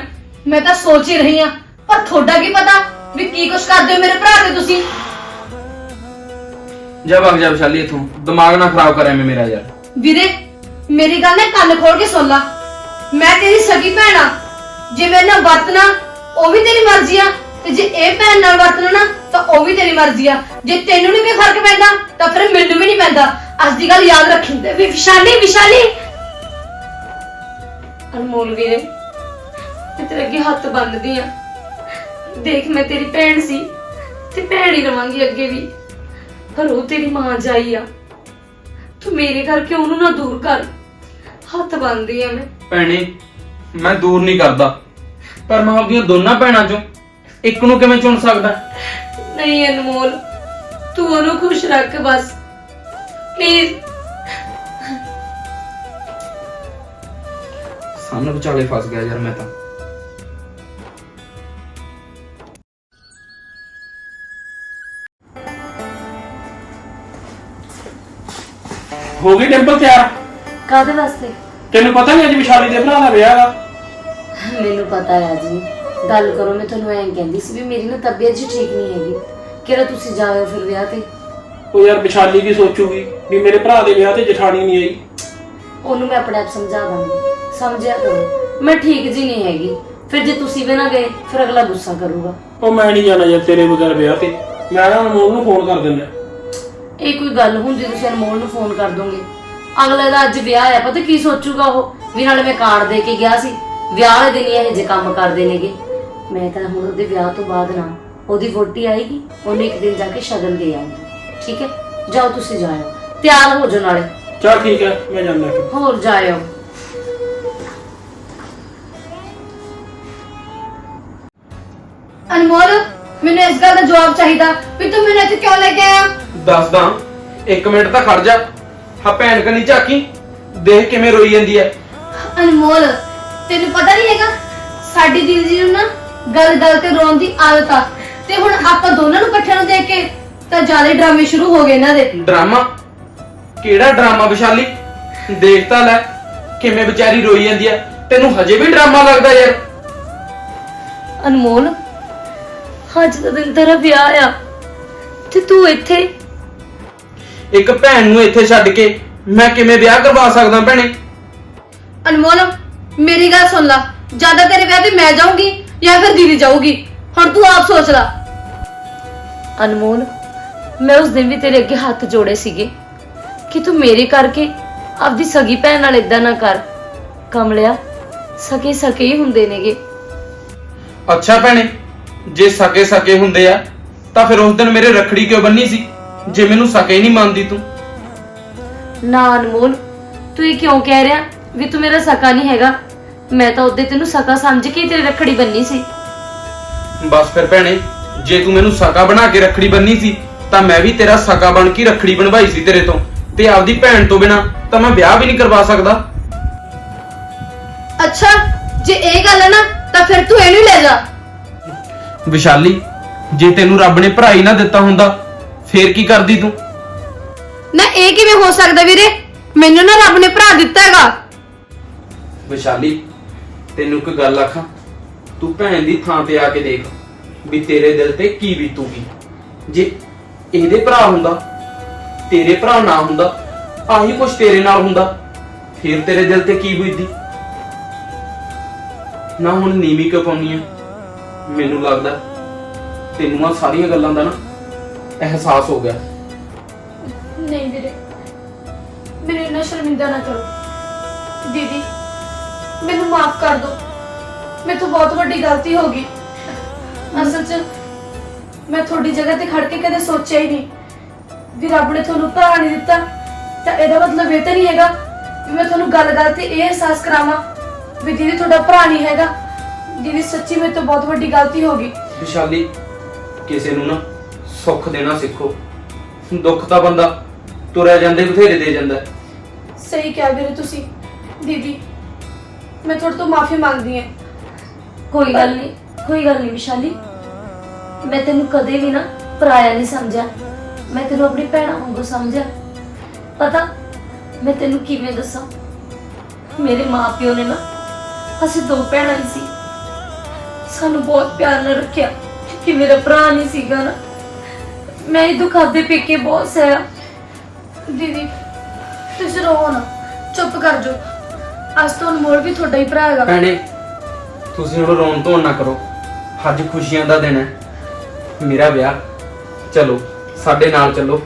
ਮੈਂ ਤਾਂ ਸੋਚ ਹੀ ਰਹੀ ਆ ਪਰ ਤੁਹਾਡਾ ਕੀ ਪਤਾ ਵੀ ਕੀ ਕੁਝ ਕਰਦੇ ਹੋ ਮੇਰੇ ਭਰਾ ਤੇ ਤੁਸੀਂ? ਜਾ ਭੱਗ ਜਾ ਵਿਸ਼ਾਲੀ ਇੱਥੋਂ। ਦਿਮਾਗ ਨਾ ਖਰਾਬ ਕਰ ਐਵੇਂ ਮੇਰਾ ਯਾਰ। ਵੀਰੇ ਮੇਰੀ ਗੱਲ ਨਾ ਕੰਨ ਖੋਲ ਕੇ ਸੁਣ ਲਾ। ਮੈਂ ਤੇਰੀ ਸਗੀ ਭੈਣ ਆ। ਜੇ ਮੇਰੇ ਨਾਲ ਵਰਤਣਾ ਉਹ ਵੀ ਤੇਰੀ ਮਰਜ਼ੀ ਆ। ਤੇ ਜੇ ਇਹ ਭੈਣ ਨਾਲ ਵਰਤਣਾ ਨਾ ਤਾਂ ਉਹ ਵੀ ਤੇਰੀ ਮਰਜ਼ੀ ਆ। ਜੇ ਤੈਨੂੰ ਨਹੀਂ ਕੋਈ ਫ਼ਰਕ ਪੈਂਦਾ ਤਾਂ ਫਿਰ ਮੈਨੂੰ ਵੀ ਨਹੀਂ ਪੈਂਦਾ। ਅੱਜ ਦੀ ਗੱਲ ਯਾਦ ਰੱਖੀ। ਤੇ ਵੀ ਵਿਸ਼ਾਲੀ ਵਿਸ਼ਾਲੀ ਅਨਮੋਲ ਵੀਰੇ ਤੇ ਤੇਰੇ ਅੱਗੇ ਹੱਥ ਬੰਨਦੀ ਆ। ਦੇਖ ਮੈਂ ਤੇਰੀ ਭੈਣ ਸੀ ਤੇ ਭੈਣ ਹੀ ਰਵਾਂਗੀ ਅੱਗੇ ਵੀ। ਪਰ ਉਹ ਤੇਰੀ ਮਾਂ ਜਾਈ ਆ। ਤੂੰ ਮੇਰੇ ਕਰਕੇ ਉਹਨੂੰ ਨਾ ਦੂਰ ਕਰ। ਹੱਥ ਬੰਨਦੀ ਆ ਮੈਂ। ਭੈਣੇ ਮੈਂ ਦੂਰ ਨਹੀਂ ਕਰਦਾ। ਪਰ ਮੈਂ ਆਪਦੀਆਂ ਦੋਨਾਂ ਭੈਣਾਂ ਚੋਂ ਇੱਕ ਨੂੰ ਕਿਵੇਂ ਚੁਣ ਸਕਦਾ? ਨਹੀਂ ਅਨਮੋਲ ਤੂੰ ਉਹਨੂੰ ਖੁਸ਼ ਰੱਖ ਬਸ। ਪਲੀਜ਼ ਸਾਹਮਣੇ ਵਿਚਾਲੇ ਫਸ ਗਿਆ ਯਾਰ ਮੈਂ ਤਾਂ। ਹੋ ਗਈ ਟੈਂਪਲ ਤਿਆਰ? ਕਾਦੇ ਵਾਸਤੇ? ਤੈਨੂੰ ਪਤਾ ਨਹੀਂ ਅੱਜ ਵਿਸ਼ਾਲੀ ਦੇ ਭਰਾ ਦਾ ਵਿਆਹ ਹੈਗਾ ਮੈਨੂੰ ਪਤਾ ਹੈ ਜੀ। ਗੱਲ ਕਰੋ ਮੈਂ ਤੁਹਾਨੂੰ ਐਂ ਕਹਿੰਦੀ ਸੀ ਵੀ ਮੇਰੀ ਨਾ ਤਬੀਅਤ ਜੀ ਠੀਕ ਨਹੀਂ ਹੈਗੀ। ਕਿਹੜਾ ਤੁਸੀਂ ਜਾਇਓ ਫਿਰ ਵਿਆਹ ਤੇ? ਉਹ ਯਾਰ ਵਿਸ਼ਾਲੀ ਕੀ ਸੋਚੂਗੀ ਵੀ ਮੇਰੇ ਭਰਾ ਦੇ ਵਿਆਹ ਤੇ ਜਠਾਣੀ ਨਹੀਂ ਆਈ। ਉਹਨੂੰ ਮੈਂ ਆਪਣੇ ਆਪ ਸਮਝਾ ਦਾਂਗੀ। ਸਮਝਿਆ ਕਰੋ। ਮੈਂ ਠੀਕ ਜੀ ਨਹੀਂ ਹੈਗੀ। ਫਿਰ ਜੇ ਤੁਸੀਂ ਵੀ ਨਾ ਗਏ ਫਿਰ ਅਗਲਾ ਗੁੱਸਾ ਕਰੂਗਾ। ਉਹ ਮੈਂ ਨਹੀਂ ਜਾਣਾ ਯਾਰ ਤੇਰੇ ਬਗੈਰ ਵਿਆਹ ਤੇ। ਮੈਂ ਨਾ ਅਨਮੋਲ ਨੂੰ ਫੋਨ ਕਰ ਦਿੰਦਾ। ਇਹ ਕੋਈ ਗੱਲ ਹੁੰਦੀ ਤੁਸੀਂ ਅਨਮੋਲ ਨੂੰ ਫੋਨ ਕਰ ਦੋਗੇ। ਅਗਲੇ ਦਾ ਅੱਜ ਵਿਆਹ ਹੈ ਪਤਾ ਕੀ ਸੋਚੂਗਾ ਉਹ? ਵੀ ਨਾਲੇ ਮੈਂ ਕਾਰਡ ਦੇ ਕੇ ਗਿਆ ਸੀ। ਵਿਆਹ ਵਾਲੇ ਦਿਨ ਇਹ ਜੇ ਕੰਮ ਕਰਦੇ ਨੇਗੇ। ਮੈਂ ਤਾਂ ਹੁਣ ਉਹਦੇ ਵਿਆਹ ਤੋਂ ਬਾਅਦ ਨਾ ਉਹਦੀ ਵੋਟੀ ਆਏਗੀ ਉਹਨੇ ਇੱਕ ਦਿਨ ਜਾ ਕੇ ਸ਼ਗਨ ਦੇ ਆਉਂਗੀ ਠੀਕ ਹੈ? ਜਾਓ ਤੁਸੀਂ ਜਾਇਓ। ਤਿਆਰ ਹੋ ਜਾਓ ਨਾਲੇ। ਚਲ ਠੀਕ ਹੈ ਮੈਂ ਜਾਂਦਾ ਫਿਰ। ਹੋਰ ਜਾਇਓ। ਅਨਮੋਲ ਮੈਨੂੰ ਇਸ ਗੱਲ ਦਾ ਜਵਾਬ ਚਾਹੀਦਾ ਵੀ ਤੂੰ ਮੈਨੂੰ ਇੱਥੇ ਕਿਉਂ ਲੈ ਕੇ ਆਇਆ? ਦੱਸਦਾ ਇੱਕ ਮਿੰਟ ਤਾਂ ਖੜ ਜਾ। ਹਾਂ ਭੈਣ ਕਨੀ ਝਾਕੀ ਦੇਖ ਕਿਵੇਂ ਰੋਈ ਜਾਂਦੀ ਐ। ਅਨਮੋਲ ਤੈਨੂੰ ਪਤਾ ਨਹੀਂ ਹੈਗਾ ਸਾਡੀ ਦੀਦੀ ਨੂੰ ਨਾ ਗੱਲ ਗੱਲ ਤੇ ਰੋਣ ਦੀ ਆਦਤ ਆ। ਤੇ ਹੁਣ ਆਪਾਂ ਦੋਨਾਂ ਨੂੰ ਇਕੱਠਿਆਂ ਨੂੰ ਦੇਖ ਕੇ ਤਾਂ ਜ਼ਿਆਦਾ ਡਰਾਮੇ ਸ਼ੁਰੂ ਹੋ ਗਏ ਇਹਨਾਂ ਦੇ। ਡਰਾਮਾ? ਕਿਹੜਾ ਡਰਾਮਾ ਵਿਸ਼ਾਲੀ? ਦੇਖ ਤਾਂ ਲੈ ਕਿਵੇਂ ਵਿਚਾਰੀ ਰੋਈ ਜਾਂਦੀ ਐ। ਤੈਨੂੰ ਹਜੇ ਵੀ ਡਰਾਮਾ ਲੱਗਦਾ ਯਾਰ। ਅਨਮੋਲ ਅੱਜ ਦਾ ਦਿਨ ਤੇਰਾ ਵਿਆਹ ਆ ਤੇ ਤੂੰ ਇੱਥੇ ਇੱਕ ਭੈਣ ਨੂੰ ਇੱਥੇ ਛੱਡ ਕੇ ਮੈਂ ਕਿਵੇਂ ਵਿਆਹ ਕਰਵਾ ਸਕਦਾ ਭੈਣੇ? ਅਨਮੋਲ ਮੇਰੀ ਗੱਲ ਸੁਣ ਲੈ। ਜ਼ਿਆਦਾ ਤੇਰੇ ਵਿਆਹ ਤੇ ਮੈਂ ਜਾਊਂਗੀ ਜਾਂ ਫਿਰ ਦੀਦੀ ਜਾਊਗੀ? ਹੁਣ ਤੂੰ ਆਪ ਸੋਚ ਲੈ। ਅਨਮੋਲ ਮੈਂ ਉਸ ਦਿਨ ਵੀ ਤੇਰੇ ਅੱਗੇ ਹੱਥ ਜੋੜੇ ਸੀਗੇ ਕਿ ਤੂੰ ਮੇਰੇ ਕਰਕੇ ਆਪਦੀ ਸਗੀ ਭੈਣ ਨਾਲ ਇਦਾਂ ਨਾ ਕਰ। ਕਮਲਿਆ ਸਕੇ ਸਕੇ ਹੀ ਹੁੰਦੇ ਨੇਗੇ। ਅੱਛਾ ਭੈਣੇ ਜੇ ਸਕੇ ਸਕੇ ਹੁੰਦੇ ਆ ਤਾਂ ਫਿਰ ਉਸ ਦਿਨ ਮੇਰੇ ਰੱਖੜੀ ਕਿਉਂ ਬੰਨੀ ਸੀ? ਜੇ ਮੈਨੂੰ ਸਕੇ ਹੀ ਨਹੀਂ ਮੰਨਦੀ ਤੂੰ। ਨਾ ਅਨਮੋਲ ਤੂੰ ਇਹ ਕਿਉਂ ਕਹਿ ਰਿਹਾ ਵੀ ਤੂੰ ਮੇਰਾ ਸਕਾ ਨਹੀਂ ਹੈਗਾ? ਮੈਂ ਤਾਂ ਉਹਦੇ ਤੈਨੂੰ ਸਕਾ ਸਮਝ ਕੇ ਹੀ ਤੇਰੀ ਰੱਖੜੀ ਬੰਨੀ ਸੀ। ਬਸ ਫਿਰ ਭੈਣੇ ਜੇ ਤੂੰ ਮੈਨੂੰ ਸਕਾ ਬਣਾ ਕੇ ਰੱਖੜੀ ਬੰਨੀ ਸੀ ਤਾਂ ਮੈਂ ਵੀ ਤੇਰਾ ਸਕਾ ਬਣ ਕੇ ਰੱਖੜੀ ਬਣਵਾਈ ਸੀ ਤੇਰੇ ਤੋਂ। ਤੇ ਆਪਦੀ ਭੈਣ ਤੋਂ ਬਿਨਾ ਤਾਂ ਮੈਂ ਵਿਆਹ ਵੀ ਨਹੀਂ ਕਰਵਾ ਸਕਦਾ। ਅੱਛਾ ਜੇ ਇਹ ਗੱਲ ਹੈ ਨਾ ਤਾਂ ਫਿਰ ਤੂੰ ਇਹਨੂੰ ਹੀ ਲੈ ਜਾ। ਵਿਸ਼ਾਲੀ ਜੇ ਤੈਨੂੰ ਰੱਬ ਨੇ ਭਰਾ ਹੀ ਨਾ ਦਿੱਤਾ ਹੁੰਦਾ ਫੇਰ ਕੀ ਕਰਦੀ ਤੂੰ? ਨਾ ਇਹ ਕਿਵੇਂ ਹੋ ਸਕਦਾ ਵੀਰੇ? ਮੈਨੂੰ ਨਾ ਰੱਬ ਨੇ ਭਰਾ ਦਿੱਤਾ ਹੈਗਾ। ਵਿਸ਼ਾਲੀ ਤੈਨੂੰ ਇੱਕ ਗੱਲ ਆਖਾਂ। ਤੂੰ ਭੈਣ ਦੀ ਥਾਂ ਤੇ ਆ ਕੇ ਦੇਖ ਵੀ ਤੇਰੇ ਦਿਲ ਤੇ ਕੀ ਬੀਤੂਗੀ। ਜੇ ਇਹਦੇ ਭਰਾ ਹੁੰਦਾ ਤੇਰੇ ਭਰਾ ਨਾ ਹੁੰਦਾ ਆਹੀ ਕੁਛ ਤੇਰੇ ਨਾਲ ਹੁੰਦਾ ਫਿਰ ਤੇਰੇ ਦਿਲ ਤੇ ਕੀ ਬੀਤਦੀ? ਨਾ ਹੁਣ ਨੀਵੀਂ ਕਿਉਂ ਪਾਉਣੀ ਆ। ਮੈਨੂੰ ਲੱਗਦਾ ਤੈਨੂੰ ਆ ਸਾਰੀਆਂ ਗੱਲਾਂ ਦਾ ਨਾ ਅਹਿਸਾਸ ਹੋ ਗਿਆ। ਨਹੀਂ ਵੀਰੇ, ਮੈਨੂੰ ਇੰਨਾ ਸ਼ਰਮਿੰਦਾ ਨਾ ਕਰੋ। ਦੀਦੀ, ਮੈਨੂੰ ਮਾਫ ਕਰ ਦਿਓ। ਮੇਰੇ ਤੋਂ ਬਹੁਤ ਵੱਡੀ ਗਲਤੀ ਹੋ ਗਈ। ਅਸਲ 'ਚ ਮੈਂ ਤੁਹਾਡੀ ਜਗ੍ਹਾ ਤੇ ਖੜ ਕੇ ਕਦੇ ਸੋਚਿਆ ਹੀ ਨਹੀਂ ਵੀ ਰੱਬ ਨੇ ਤੁਹਾਨੂੰ ਭਰਾ ਨਹੀਂ ਦਿੱਤਾ। ਤਾਂ ਇਹਦਾ ਮਤਲਬ ਇਹ ਤਾਂ ਨਹੀਂ ਹੈਗਾ ਵੀ ਮੈਂ ਤੁਹਾਨੂੰ ਗੱਲ-ਗੱਲ ਤੇ ਇਹ ਅਹਿਸਾਸ ਕਰਾਵਾਂ ਵੀ ਦੀਦੀ ਤੁਹਾਡਾ ਭਰਾ ਨਹੀਂ ਹੈਗਾ। ਦੀਦੀ ਸੱਚੀ ਮੇਰੇ ਤੋਂ ਬਹੁਤ ਵੱਡੀ ਗਲਤੀ ਹੋ ਗਈ। ਵਿਸ਼ਾਲੀ ਕਿਸੇ ਨੂੰ ਨਾ ਸੁੱਖ ਦੇਣਾ ਸਿੱਖੋ। ਦੁੱਖ ਤਾਂ ਬੰਦਾ ਤੁਰਿਆ ਜਾਂਦੇ ਬਥੇਰੇ ਦੇ ਜਾਂਦਾ। ਹੈ। ਸਹੀ ਕਿਹਾ ਵੀਰੇ ਤੁਸੀਂ। ਦੀਦੀ ਮੈਂ ਤੁਹਾਡੇ ਤੋਂ ਮਾਫੀ ਮੰਗਦੀ ਹਾਂ। ਕੋਈ ਗੱਲ ਨਹੀਂ ਕੋਈ ਗੱਲ ਨਹੀਂ ਵਿਸ਼ਾਲੀ। ਮੈਂ ਤੈਨੂੰ ਕਦੇ ਵੀ ਨਾ ਪਰਾਇਆ ਨਹੀਂ ਸਮਝਿਆ। ਮੈਂ ਤੈਨੂੰ ਆਪਣੀ ਭੈਣਾ ਵਾਂਗੂ ਸਮਝਿਆ। ਪਤਾ ਮੈਂ ਤੈਨੂੰ ਕਿਵੇਂ ਦੱਸਾਂ? ਮੇਰੇ ਮਾਪਿਓ ਨੇ ਨਾ ਅਸੀਂ ਦੋ ਭੈਣਾਂ ਹੀ ਸੀ। ਸਾਨੂੰ ਬਹੁਤ ਪਿਆਰ ਨਾਲ ਰੱਖਿਆ ਕਿ ਮੇਰਾ ਭਰਾ ਨਹੀਂ ਸੀਗਾ ਨਾ। ਮੈਂ ਇਹ ਦੁੱਖ ਆਪਦੇ ਪੇਕੇ ਬਹੁਤ ਸਹਿਆ। ਦੀਦੀ ਤੁਸੀਂ ਰੋ ਨਾ ਚੁੱਪ ਕਰ ਜਾਓ। ਅੱਜ ਤੋਂ ਅਨਮੋਲ ਵੀ ਤੁਹਾਡਾ ਹੀ ਭਰਾ ਹੈਗਾ। ਭੈਣੇ ਤੁਸੀਂ ਹੁਣ ਰੋਣ ਧੋਣ ਨਾ ਕਰੋ। ਅੱਜ ਖੁਸ਼ੀਆਂ ਦਾ ਦਿਨ ਹੈ। ਮੇਰਾ ਵਿਆਹ। ਚਲੋ ਸਾਡੇ ਨਾਲ ਚੱਲੋ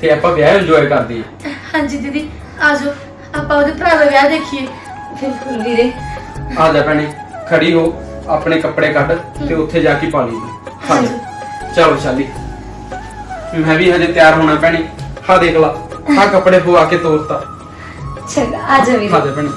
ਤੇ ਆਪਾਂ ਵਿਆਹ ਇੰਜੋਏ ਕਰਦੇ ਹਾਂ ਹਾਂਜੀ ਦੀਦੀ ਆ ਜਾਓ। ਆਪਾਂ ਉਹਦੇ ਭਰਾ ਦਾ ਵਿਆਹ ਦੇਖੀਏ। ਬਿਲਕੁਲ ਵੀਰੇ। ਆ ਜਾ ਭੈਣੇ ਖੜੀ ਹੋ। ਆਪਣੇ ਕੱਪੜੇ ਕੱਢ ਤੇ ਉੱਥੇ ਜਾ ਕੇ ਪਾ ਲਈ। ਹਾਂ ਹਾਂਜੀ। ਚਲੋ ਵਿਸ਼ਾਲੀ। ਮੈਂ ਵੀ ਹਜੇ ਤਿਆਰ ਹੋਣਾ ਭੈਣੇ। ਹਾਂ ਦੇਖ ਲਾ। ਹਾਂ ਕੱਪੜੇ ਪਵਾ ਕੇ ਤੋਰਤਾ। ਚੰਗਾ ਆ ਜਾ ਵੀਰੇ। ਹਾਂ ਦੇ ਭੈਣੇ।